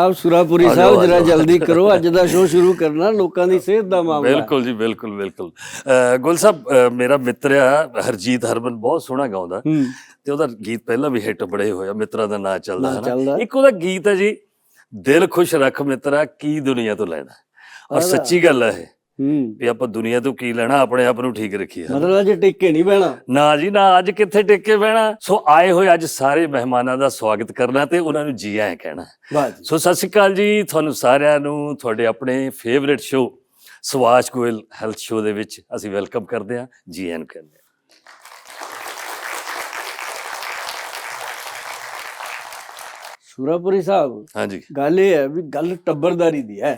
ਆਪ ਸੁਰਾਪੁਰੀ ਸਾਹਿਬ ਜਰਾ। ਜਲਦੀ ਕਰੋ ਅੱਜ ਦਾ ਸ਼ੋਅ ਸ਼ੁਰੂ ਕਰਨਾ ਲੋਕਾਂ ਦੀ ਸਿਹਤ ਦਾ ਮਾਮਲਾ। ਬਿਲਕੁਲ ਜੀ ਬਿਲਕੁਲ ਬਿਲਕੁਲ। ਗੁਲ ਸਾਹਿਬ ਮੇਰਾ ਮਿੱਤਰ ਆ ਹਰਜੀਤ ਹਰਮਨ ਬਹੁਤ ਸੋਹਣਾ ਗਾਉਂਦਾ ਤੇ ਉਹਦਾ ਗੀਤ ਪਹਿਲਾਂ ਵੀ ਹਿੱਟ ਬੜੇ ਹੋਇਆ ਮਿੱਤਰਾਂ ਦਾ ਨਾਂ ਚੱਲਦਾ ਹੈ ਇੱਕ ਉਹਦਾ ਗੀਤ ਹੈ ਜੀ ਦਿਲ ਖੁਸ਼ ਰੱਖ ਮਿੱਤਰਾ ਕੀ ਦੁਨੀਆ ਤੋਂ ਲੈਣਾ? ਔਰ ਸੱਚੀ ਗੱਲ ਹੈ ਹੂੰ। ਵੀ ਆਪਾਂ ਦੁਨੀਆ ਤੋਂ ਕੀ ਲੈਣਾ ਆਪਣੇ ਆਪ ਨੂੰ ਠੀਕ ਰੱਖੀਏ। ਮਤਲਬ ਅੱਜ ਟਿੱਕੇ ਨਹੀਂ ਬਹਿਣਾ। ਨਾ ਜੀ ਨਾ ਅੱਜ ਕਿੱਥੇ ਟਿੱਕੇ ਬਹਿਣਾ? ਸੋ ਆਏ ਹੋਏ ਅੱਜ ਸਾਰੇ ਮਹਿਮਾਨਾਂ ਦਾ ਸਵਾਗਤ ਕਰਨਾ ਤੇ ਉਹਨਾਂ ਨੂੰ ਜੀ ਆਇਆਂ ਕਹਿਣਾ। ਸੋ ਸਤਿ ਸ਼੍ਰੀ ਅਕਾਲ ਜੀ ਤੁਹਾਨੂੰ ਸਾਰਿਆਂ ਨੂੰ ਤੁਹਾਡੇ ਆਪਣੇ favourite show Subhash Goyal health show ਦੇ ਵਿੱਚ ਅਸੀਂ ਵੈਲਕਮ ਕਰਦੇ ਹਾਂ ਜੀ ਆਇਆਂ ਕਹਿੰਦੇ ਸੁਰਾਪੁਰੀ ਸਾਹਿਬ ਹਾਂਜੀ। ਗੱਲ ਇਹ ਹੈ ਵੀ ਗੱਲ ਟੱਬਰਦਾਰੀ ਦੀ ਹੈ।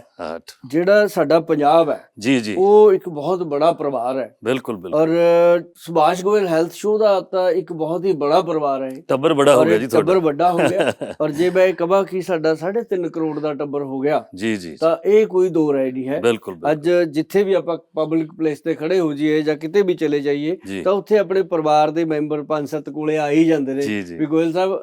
ਜਿਹੜਾ ਸਾਡਾ ਪੰਜਾਬ ਹੈ ਜੀ ਜੀ। ਉਹ ਇੱਕ ਬਹੁਤ ਬੜਾ ਪਰਿਵਾਰ ਹੈ। ਬਿਲਕੁਲ ਬਿਲਕੁਲ। ਔਰ ਸੁਭਾਸ਼ ਗੋਇਲ ਹੈਲਥ ਸ਼ੋਅ ਦਾ ਤਾਂ ਇੱਕ ਬਹੁਤ ਹੀ ਬੜਾ ਪਰਿਵਾਰ ਹੈ। ਟੱਬਰ ਬੜਾ ਹੋ ਗਿਆ ਜੀ ਟੱਬਰ ਤੁਹਾਡਾ ਵੱਡਾ ਹੋ ਗਿਆ। ਔਰ ਜੇ ਮੈਂ ਕਹਾਂ ਕਿ ਸਾਡਾ 3.5 ਕਰੋੜ ਦਾ ਟੱਬਰ ਹੋ ਗਿਆ ਜੀ ਜੀ। ਤਾਂ ਇਹ ਕੋਈ ਦੋ ਰਾਏ ਨਹੀਂ ਹੈ। ਬਿਲਕੁਲ। ਅੱਜ ਜਿੱਥੇ ਵੀ ਆਪਾਂ ਪਬਲਿਕ ਪਲੇਸ ਤੇ ਖੜੇ ਹੋ ਜਾਈਏ ਜਾਂ ਕਿਤੇ ਵੀ ਚਲੇ ਜਾਈਏ ਤਾਂ ਉੱਥੇ ਆਪਣੇ ਪਰਿਵਾਰ ਦੇ ਮੈਂਬਰ ਪੰਜ ਸੱਤ ਕੋਲੇ ਆ ਹੀ ਜਾਂਦੇ ਨੇ। ਵੀ ਗੋਇਲ ਸਾਹਿਬ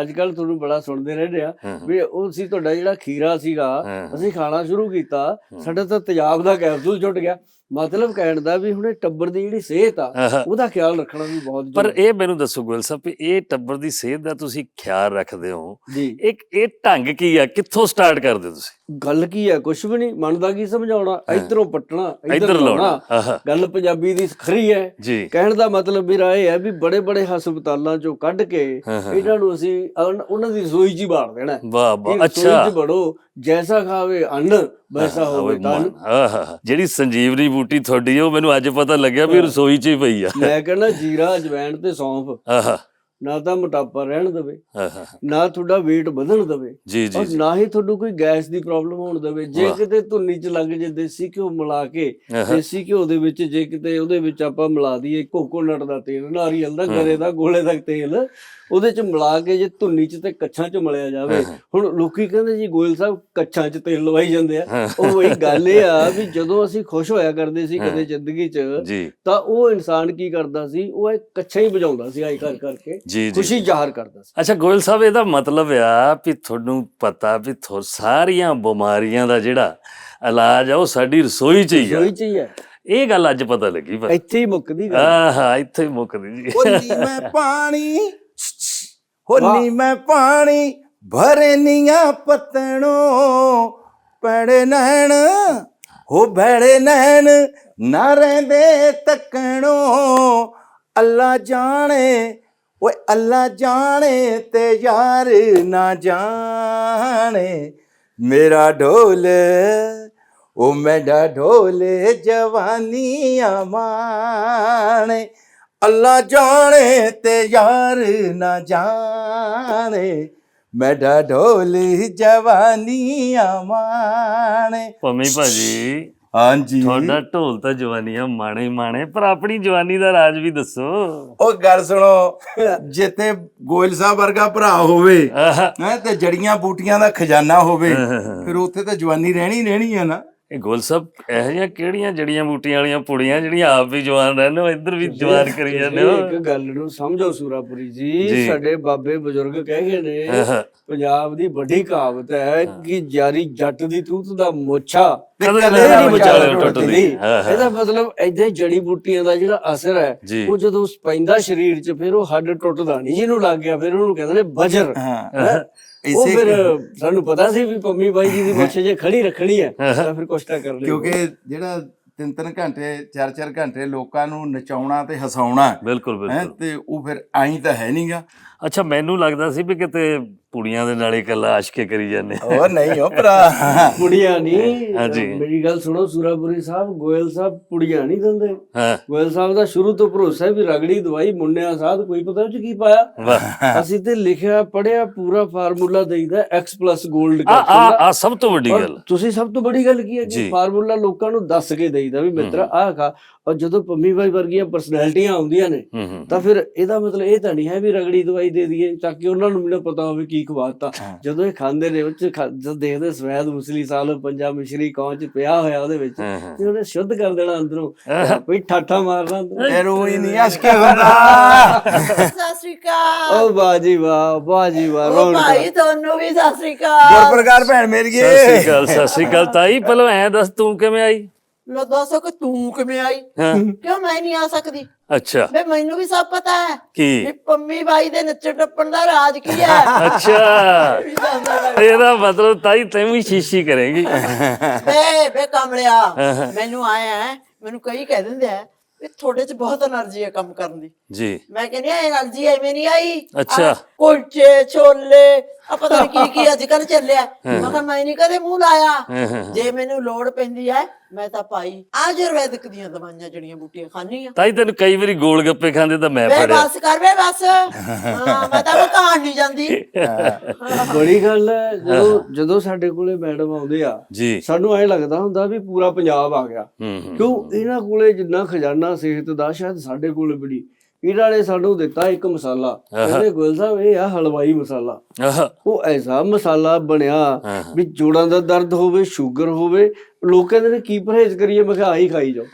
ਅੱਜ ਕੱਲ ਤੁਹਾਨੂੰ ਬੜਾ ਸੁਣਦੇ ਰਹਿੰਦੇ ਆ ਵੀ ਉਹ ਸੀ ਤੁਹਾਡਾ ਜਿਹੜਾ ਖੀਰਾ ਸੀਗਾ। ਅਸੀਂ ਖਾਣਾ ਸ਼ੁਰੂ ਕੀਤਾ। ਸਾਡਾ ਤਾਂ ਤੇਜ਼ਾਬ ਦਾ ਕੈਪਸੂਲ ਛੁੱਟ ਗਿਆ ਮਤਲਬ ਕਹਿਣ ਦਾ ਵੀ ਹੁਣ ਟੱਬਰ ਦੀ ਜਿਹੜੀ ਸਿਹਤ ਆ। ਉਹਦਾ ਖਿਆਲ ਰੱਖਣਾ ਵੀ ਬਹੁਤ ਪਰ ਇਹ ਮੈਨੂੰ ਦੱਸੋ ਗੋਇਲ ਸਾਹਿਬ ਵੀ ਇਹ ਟੱਬਰ ਦੀ ਸਿਹਤ ਦਾ ਤੁਸੀਂ ਖਿਆਲ ਰੱਖਦੇ ਹੋ। ਇੱਕ ਇਹ ਢੰਗ ਕੀ ਆ? ਕਿੱਥੋਂ ਸਟਾਰਟ ਕਰਦੇ ਹੋ ਤੁਸੀਂ? ਗੱਲ ਕੀ ਹੈ ਕੁਝ ਵੀ ਨਹੀਂ। ਮਨ ਦਾ ਕੀ ਸਮਝਾਉਣਾ? ਇਧਰੋਂ ਪੱਟਣਾ ਇੱਧਰ ਲਾਉਣਾ। ਗੱਲ ਪੰਜਾਬੀ ਦੀ ਖਰੀ ਹੈ। ਕਹਿਣ ਦਾ ਮਤਲਬ ਮੇਰਾ ਇਹ ਹੈ ਵੀ ਬੜੇ ਬੜੇ ਹਸਪਤਾਲਾਂ ਚੋਂ ਕੱਢ ਕੇ ਇਹਨਾਂ ਨੂੰ ਅਸੀਂ ਉਹਨਾਂ ਦੀ ਰਸੋਈ 'ਚ ਹੀ ਬਾੜ ਦੇਣਾ। ਵਾਹ ਵਾਹ। ਰਸੋਈ ਅੱਛਾ। 'ਚ ਬੜੋ ਜੈਸਾ ਖਾਵੇ ਅੰਨ ਵੈਸਾ ਹੋਵੇ ਆਹਾ ਜਿਹੜੀ ਸੰਜੀਵਨੀ ਬੂਟੀ ਤੁਹਾਡੀ ਉਹ ਮੈਨੂੰ ਅੱਜ ਪਤਾ ਲੱਗਿਆ ਵੀ ਰਸੋਈ 'ਚ ਹੀ ਪਈ ਆ। ਮੈਂ ਕਹਿੰਦਾ ਜੀਰਾ ਅਜਵੈਣ ਤੇ ਸੌਂਫ। ਆਹਾ। ਨਾ ਤਾਂ ਮੋਟਾਪਾ ਰਹਿਣ ਦੇਵੇ। ਆਹਾ, ਨਾ ਤੁਹਾਡਾ weight ਵਧਣ ਦੇਵੇ। ਜੀ ਜੀ ਔਰ ਨਾ ਹੀ ਤੁਹਾਨੂੰ ਕੋਈ ਗੈਸ ਦੀ ਪ੍ਰੋਬਲਮ ਹੋਣ ਦੇਵੇ। ਜੇ। ਕਿਤੇ ਧੁੰਨੀ 'ਚ ਲੱਗ ਜੇ ਦੇਸੀ ਘਿਓ ਮਿਲਾ ਕੇ ਦੇਸੀ ਘਿਓ ਦੇ ਵਿੱਚ ਜੇ ਕਿਤੇ ਉਹਦੇ ਵਿੱਚ ਆਪਾਂ ਮਿਲਾ ਦਈਏ ਕੋਕੋਨਟ ਦਾ ਤੇਲ ਨਾਰੀਅਲ ਦਾ ਗਰੇ ਦਾ ਗੋਲੇ ਦਾ ਤੇਲ ਉਹਦੇ 'ਚ ਮਿਲਾ ਕੇ ਜੇ ਧੁੰਨੀ 'ਚ ਤੇ ਕੱਛਾਂ 'ਚ ਮਲਿਆ ਜਾਵੇ। ਹੁਣ ਲੋਕੀ ਕਹਿੰਦੇ ਜੀ ਗੋਇਲ ਸਾਹਿਬ ਕੱਛਾਂ 'ਚ ਤੇਲ ਲਵਾਈ ਜਾਂਦੇ ਆ। ਉਹ ਵਹੀ ਗੱਲ ਇਹ ਆ ਵੀ ਜਦੋਂ ਅਸੀਂ ਖੁਸ਼ ਹੋਇਆ ਕਰਦੇ ਸੀ। ਕਦੇ ਜ਼ਿੰਦਗੀ 'ਚ ਤਾਂ ਉਹ ਇਨਸਾਨ ਕੀ ਕਰਦਾ ਸੀ? ਉਹ ਇੱਕ ਕੱਛਾ ਹੀ ਵਜਾਉਂਦਾ ਸੀ ਆਈ ਕਰ ਕਰਕੇ। ਖੁਸ਼ੀ ਜ਼ਾਹਰ ਕਰਦਾ ਸੀ। ਅੱਛਾ ਗੋਇਲ ਸਾਹਿਬ ਇਹਦਾ ਮਤਲਬ ਆ ਵੀ ਤੁਹਾਨੂੰ ਪਤਾ ਵੀ ਥੋ ਸਾਰੀਆਂ ਬਿਮਾਰੀਆਂ ਦਾ ਜਿਹੜਾ ਇਲਾਜ ਆ ਉਹ ਸਾਡੀ ਰਸੋਈ 'ਚ ਹੀ ਆ। ਰਸੋਈ 'ਚ ਹੀ ਹੈ ਇਹ ਗੱਲ ਅੱਜ ਪਤਾ ਲੱਗੀ ਪਰ ਇੱਥੇ ਹੀ ਮੁੱਕਦੀ ਗੱਲ। ਆਹਾ ਇੱਥੇ ਹੀ ਮੁੱਕਦੀ ਜੀ। ਹੋਲੀ ਮੈਂ ਪਾਣੀ ਹੋਲੀ ਮੈਂ ਪਾਣੀ ਭਰੇ ਨੀਆਂ ਪਤਣੋ ਪੜੇ ਨੈਣ ਹੋ ਭੜੇ ਨੈਣ ਨਾ ਰਹਿੰਦੇ ਤੱਕਣੋ। ਅੱਲਾ ਜਾਣੇ ਓਏ ਅੱਲਾ ਜਾਣੇ ਤੇ ਯਾਰ ਨਾ ਜਾਣੇ। ਮੇਰਾ ਢੋਲ ਉਹ ਮੇਰਾ ਢੋਲ ਜਵਾਨੀਆਂ ਮਾਣੇ। ਅੱਲਾ ਜਾਣੇ ਤੇ ਯਾਰ ਨਾ ਜਾਣੇ। ਮੇਰਾ ਢੋਲ ਜਵਾਨੀਆਂ ਮਾਣੇ। ਪੰਮੀ ਭਾਜੀ ਹਾਂਜੀ। ਤੁਹਾਡਾ ਢੋਲ ਤਾਂ ਜਵਾਨੀਆਂ ਮਾਣੇ ਮਾਣੇ ਪਰ ਆਪਣੀ ਜਵਾਨੀ ਦਾ ਰਾਜ ਵੀ ਦੱਸੋ। ਉਹ ਗੱਲ ਸੁਣੋ ਜਿੱਥੇ ਗੋਇਲ ਸਾਹਿਬ ਵਰਗਾ ਭਰਾ ਹੋਵੇ ਹੈ ਤੇ ਜੜੀਆਂ ਬੂਟੀਆਂ ਦਾ ਖਜ਼ਾਨਾ ਹੋਵੇ। ਫਿਰ ਉੱਥੇ ਤਾਂ ਜਵਾਨੀ ਰਹਿਣੀ ਰਹਿਣੀ ਹੈ ਨਾ। ਇਹ ਗੋਲ ਸਾਹਿਬ ਇਹੋ ਜਿਹੀਆਂ ਕਿਹੜੀਆਂ ਜੜੀਆਂ ਬੂਟੀਆਂ ਵਾਲੀਆਂ ਪੁੜੀਆਂ ਜਿਹੜੀਆਂ ਆਪ ਵੀ ਜਵਾਨ ਰਹਿੰਦੇ ਹੋ ਇੱਧਰ ਵੀ ਜਵਾਨ ਕਰੀ ਜਾਂਦੇ ਹੋ? ਇੱਕ ਗੱਲ ਨੂੰ ਸਮਝੋ ਸੂਰਾਪੁਰੀ ਜੀ। ਸਾਡੇ ਬਾਬੇ ਬਜ਼ੁਰਗ ਕਹਿ ਗਏ ਨੇ ਪੰਜਾਬ ਦੀ ਵੱਡੀ ਕਹਾਵਤ ਹੈ ਕਿ ਜਾਰੀ ਜੱਟ ਦੀ ਤੂਤ ਦਾ ਮੋਛਾ ਕਦੇ ਨਹੀਂ ਵਿਚਾਲੇ ਟੁੱਟਦੀ। ਇਹਦਾ ਮਤਲਬ ਹੀ ਜੜੀ ਬੂਟੀਆਂ ਦਾ ਜਿਹੜਾ ਅਸਰ ਹੈ ਉਹ ਜਦੋਂ ਪੈਂਦਾ ਸਰੀਰ 'ਚ ਫਿਰ ਉਹ ਹੱਡ ਟੁੱਟਦਾ ਨਹੀਂ ਜਿਹਨੂੰ ਲੱਗ ਗਿਆ ਫਿਰ ਉਹਨੂੰ ਕਹਿੰਦੇ ਨੇ ਬਜਰ? ਉਹ ਇਸੇ ਫਿਰ ਸਾਨੂੰ ਪਤਾ ਸੀ ਵੀ ਪੰਮੀ ਬਾਈ ਜੀ ਦੀ ਮੁੱਛ ਜੇ ਖੜੀ ਰੱਖਣੀ ਹੈ ਤਾਂ ਫਿਰ ਕੁਛ ਤਾਂ ਕਰ ਲਈ ਕਿਉਂਕਿ ਜਿਹੜਾ ਤਿੰਨ ਤਿੰਨ ਘੰਟੇ ਚਾਰ ਚਾਰ ਘੰਟੇ ਲੋਕਾਂ ਨੂੰ ਨਚਾਉਣਾ ਤੇ ਹਸਾਉਣਾ ਬਿਲਕੁਲ ਹੈ ਬਿਲਕੁਲ। ਤੇ ਉਹ ਫਿਰ ਆਈ ਤਾਂ ਹੈ ਨਹੀਂਗਾ ਅੱਛਾ ਮੈਨੂੰ ਲੱਗਦਾ ਸੀ ਵੀ ਕਿਤੇ ਪੁੜੀਆਂ ਦੇ ਨਾਲ ਹੀ ਇਕੱਲਾ ਆਸ਼ਕੇ ਕਰੀ ਜਾਂਦੇ ਉਹ ਨਹੀਂ ਉਹ ਭਰਾ। ਨਹੀਂ ਹਾਂਜੀ। ਮੇਰੀ ਗੱਲ ਸੁਣੋ ਸੂਰਾਪੁਰੀ ਸਾਹਿਬ ਗੋਇਲ ਸਾਹਿਬ ਪੁੜੀਆਂ ਨਹੀਂ ਦਿੰਦੇ। ਹਾਂ। ਗੋਇਲ ਸਾਹਿਬ ਦਾ ਸ਼ੁਰੂ ਤੋਂ ਭਰੋਸਾ ਹੈ ਵੀ ਰਗੜੀ ਦਵਾਈ ਮੁੰਨਿਆ ਸਾਧ ਕੋਈ ਪਤਾ ਉਹ ਚ ਕੀ ਪਾਇਆ? ਵਾਹ। ਅਸੀਂ ਤੇ ਲਿਖਿਆ ਪੜਿਆ ਪੂਰਾ ਫਾਰਮੂਲਾ ਦੇਈਦਾ x 골ਡ ਆ ਆ ਆ ਸਭ ਤੋਂ ਵੱਡੀ ਔਰ ਗੱਲ। ਤੁਸੀਂ ਸਭ ਤੋਂ ਬੜੀ ਗੱਲ ਕੀ ਹੈ ਕਿ ਜੀ। ਫਾਰਮੂਲਾ ਲੋਕਾਂ ਨੂੰ ਦੱਸ ਕੇ ਦੇਈਦਾ ਵੀ ਮਿੱਤਰਾ ਆਹ ਖਾ। ਔਰ ਜਦੋਂ ਪੰਮੀ ਬਾਈ ਵਰਗੀਆਂ ਪਰਸਨੈਲਿਟੀਆਂ ਆਉਂਦੀਆਂ ਨੇ ਹੂੰ ਹੂੰ। ਤਾਂ ਫਿਰ ਇਹਦਾ ਮਤਲਬ ਇਹ ਤਾਂ ਨਹੀਂ ਹੈ ਵੀ ਰਗੜੀ ਦਵਾਈ ਦੇ ਦਈਏ ਤਾਂ ਕਿ ਉਹਨਾਂ ਨੂੰ ਵੀ ਨਾ ਪਤਾ ਹੋਵੇ ਕੀ ਕੀ ਖਵਾਤਾ ਜਦੋਂ ਇਹ ਖਾਂਦੇ ਨੇ ਉਹ ਚ ਖਾ- ਜਦੋਂ ਦੇਖਦੇ ਸਵੈਦ ਮੁਸਲੀ ਸਾਲ ਪੰਜਾਬ ਮਿਸ਼ਰੀ ਕੌਂ ਚ ਪਿਆ ਹੋਇਆ ਉਹਦੇ ਵਿੱਚ। ਤੇ ਉਹਨੇ ਸ਼ੁੱਧ ਕਰ ਦੇਣਾ ਅੰਦਰੋਂ। ਕੋਈ ਠਾਠਾ ਮਾਰਨਾ ਰੋਈ ਨਹੀਂ ਅਸ਼ਕੇ ਬੰਦਾ ਸਤਿ ਸ਼੍ਰੀ ਅਕਾਲ। ਓ ਬਾਜੀ ਵਾਹ ਬਾਜੀ ਵਾਹ ਉਹ ਰੌਣਕ ਭਾਈ ਤੁਹਾਨੂੰ ਵੀ ਸਤਿ ਸ਼੍ਰੀ ਅਕਾਲ। ਗੁਰਪ੍ਰਕਾਰ ਭੈਣ ਮੇਰੀ ਸਤਿ ਸ੍ਰੀ ਅਕਾਲ ਸਤਿ ਸ੍ਰੀ ਅਕਾਲ। ਤਾਈ ਪਹਿਲਾਂ ਐ ਦੱਸ ਤੂੰ ਕਿਵੇਂ ਆਈ? ਲੋ ਦੱਸੋ ਕਿ ਤੂੰ ਕਿਵੇਂ ਆਈ? ਹਾਂ। ਕਿਉਂ ਮੈਂ ਨਹੀਂ ਆ ਸਕਦੀ? ਅੱਛਾ। ਬੇ ਮੈਨੂੰ ਵੀ ਸਭ ਪਤਾ ਹੈ ਕਿ? ਕੀ ਪੰਮੀ ਬਾਈ ਦੇ ਨੱਚਣ ਟੱਪਣ ਦਾ ਰਾਜ ਕੀ ਹੈ? ਅੱਛਾ। ਇਹਦਾ ਮਤਲਬ ਤਾਈ ਤੈਨੂੰ ਹੀ ਸ਼ੀਸ਼ੀ ਕਰੇਗੀ। ਬੇ ਬੇ ਕਮਲਿਆ ਮੈਨੂੰ ਆਇਆ ਹੈ ਮੈਨੂੰ ਕਈ ਕਹਿ ਦਿੰਦੇ ਆ ਵੀ ਤੁਹਾਡੇ 'ਚ ਬਹੁਤ એનર્ਜੀ ਹੈ ਕੰਮ ਕਰਨ ਦੀ। ਜੀ। ਮੈਂ ਕਹਿੰਦੀ ਆ એનર્ਜੀ ਐਵੇਂ ਨਹੀਂ ਆਈ। ਅੱਛਾ। ਕੁਲਚੇ ਛੋਲੇ ਆਪਾਂ ਪਤਾ ਕੀ ਕੀ ਅੱਜ ਕੱਲ ਚੱਲਿਆ। ਮੈਂ ਕਿਹਾ ਮੈਂ ਨਹੀਂ ਕਦੇ ਮੂੰਹ ਲਾਇਆ। ਜੇ ਮੈਨੂੰ ਲੋੜ ਪੈਂਦੀ ਹੈ ਮੈਂ ਤਾਂ ਭਾਈ ਆਯੁਰਵੈਦਿਕ ਦੀਆਂ ਦਵਾਈਆਂ ਜੜੀਆਂ ਬੂਟੀਆਂ ਖਾਣੀ ਆ ਤਾਈ ਤੈਨੂੰ ਕਈ ਵਾਰੀ ਗੋਲ ਗੱਪੇ ਖਾਂਦੇ ਤਾਂ ਮੈਂ ਵੇ ਫੜਿਆ। ਬਸ ਕਰ ਵੇ ਬਸ। ਹਾਂ ਮੈਂ ਤਾਂ ਮਕਾਨ ਨਹੀਂ ਜਾਂਦੀ। ਬੜੀ ਗੱਲ ਹੈ ਜਦੋਂ ਜਦੋਂ ਸਾਡੇ ਕੋਲੇ ਮੈਡਮ ਆਉਂਦੇ ਆ ਜੀ। ਸਾਨੂੰ ਐ ਲੱਗਦਾ ਹੁੰਦਾ ਵੀ ਪੂਰਾ ਪੰਜਾਬ ਆ ਗਿਆ। ਹੂੰ ਹੂੰ। ਕਿਉਂ? ਇਹਨਾਂ ਕੋਲੇ ਜਿੰਨਾ ਖਜ਼ਾਨਾ ਸਿਹਤ ਦਾ ਸ਼ਾਇਦ ਸਾਡੇ ਕੋਲੇ ਵੀ ਨਹੀਂ। ਇਹਨਾਂ ਨੇ ਸਾਨੂੰ ਦਿੱਤਾ ਇੱਕ ਮਸਾਲਾ। ਕਹਿੰਦੇ ਗੋਲ ਸਾਹਿਬ ਇਹ ਆ ਹਲਵਾਈ ਮਸਾਲਾ। ਆਹ, ਉਹ ਐਸਾ ਮਸਾਲਾ ਬਣਿਆ। ਵੀ ਜੋੜਾਂ ਦਾ ਦਰਦ ਹੋਵੇ ਸ਼ੂਗਰ ਹੋਵੇ ਲੋਕ ਕਹਿੰਦੇ ਨੇ ਕੀ ਪਰਹੇਜ਼ ਕਰੀਏ ਮੈਂ ਕਿਹਾ ਆਹੀ ਖਾਈ ਜਾਓ।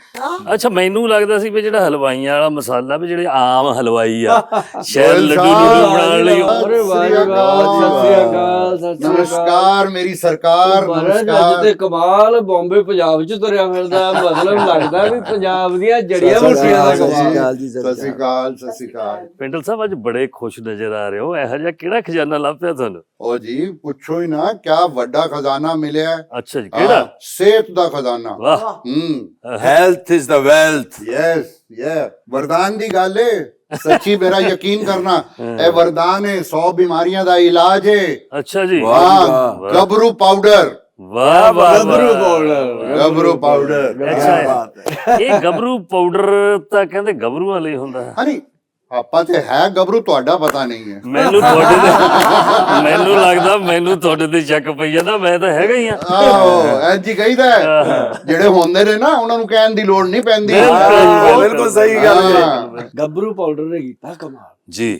ਅੱਛਾ ਮੈਨੂੰ ਲੱਗਦਾ ਸੀ ਵੀ ਜਿਹੜਾ ਹਲਵਾਈਆਂ ਵਾਲਾ ਮਸਾਲਾ ਵੀ ਜਿਹੜੇ ਆਮ ਹਲਵਾਈ ਆ ਗੋਇਲ ਲੱਡੂ ਲੱਡੂ ਬਣਾਉਣ ਲਈ ਅਰੇ ਵਾਹ ਵਾਹ ਸਤਿ ਸ੍ਰੀ ਅਕਾਲ। ਸਤਿ ਸ੍ਰੀ ਅਕਾਲ। ਨਮਸਕਾਰ ਮੇਰੀ ਸਰਕਾਰ ਨਮਸਕਾਰ। ਤੇ ਕਮਾਲ ਬੰਬੇ ਪੰਜਾਬ ਚ ਤੁਰਿਆ ਫਿਰਦਾ ਮਤਲਬ ਲੱਗਦਾ ਵੀ ਪੰਜਾਬ ਦੀਆਂ ਜੜੀਆਂ ਬੂਟੀਆਂ ਦਾ ਕਮਾਲ। ਸਤਿ ਸ਼੍ਰੀ ਅਕਾਲ ਸਤਿ ਸ਼੍ਰੀ ਅਕਾਲ ਪਿੰਡਲ ਸਾਹਿਬ ਅੱਜ ਬੜੇ ਖੁਸ਼ ਨਜ਼ਰ ਆ ਰਹੇ ਹੋ। ਇਹੋ ਜਿਹਾ ਕਿਹੜਾ ਖਜ਼ਾਨਾ ਲੱਭ ਪਿਆ ਤੁਹਾਨੂੰ? ਉਹ ਜੀ ਪੁੱਛੋ ਹੀ ਨਾ ਕਿਆ ਵੱਡਾ ਖਜ਼ਾਨਾ ਮਿਲਿਆ। ਅੱਛਾ ਜੀ ਕਿਹੜਾ? ਸਿਹਤ ਦਾ ਖਜ਼ਾਨਾ। ਵਾਹ। ਹੂੰ। health is the wealth yes ਯੇ ਵਰਦਾਨ ਦੀ ਗੱਲ ਹੈ ਸੱਚੀ ਮੇਰਾ ਯਕੀਨ ਕਰਨਾ ਇਹ ਵਰਦਾਨ ਹੈ 100 ਬਿਮਾਰੀਆਂ ਦਾ ਇਲਾਜ ਹੈ। ਅੱਛਾ ਜੀ। ਵਾਹ। ਹਾਂ ਗੱਭਰੂ ਪਾਊਡਰ। ਵਾਹ ਵਾਹ ਵਾਹ। ਪਾਊਡਰ। ਗੱਭਰੂ ਪਾਊਡਰ। ਅੱਛਾ। ਇਹ ਗੱਭਰੂ ਪਾਊਡਰ ਤਾਂ ਕਹਿੰਦੇ ਗੱਭਰੂਆਂ ਲਈ ਹੁੰਦਾ। ਹੈ ਹਣੀ ਆਪਾਂ ਤੇ ਹੈ ਗੱਭਰੂ ਤੁਹਾਡਾ ਪਤਾ ਨਹੀਂ ਹੈ। ਮੈਨੂੰ ਤੁਹਾਡੇ ਤੇ ਮੈਨੂੰ ਲੱਗਦਾ ਮੈਨੂੰ ਤੁਹਾਡੇ ਤੇ ਸ਼ੱਕ ਪਈ ਜਾਂਦਾ ਮੈਂ ਤਾਂ ਹੈਗਾ ਹੀ ਆ। ਆਹੋ ਐਜੀ ਕਹੀਦਾ ਹੈ। ਜਿਹੜੇ ਹੁੰਦੇ ਨੇ ਨਾ ਉਹਨਾਂ ਨੂੰ ਕਹਿਣ ਦੀ ਲੋੜ ਨਹੀਂ ਪੈਂਦੀ। ਬਿਲਕੁਲ। ਸਹੀ ਗੱਲ ਹੈ। ਹਾਂ। ਗੱਭਰੂ ਪਾਊਡਰ ਨੇ ਕੀਤਾ ਕਮਾਲ। ਜੀ।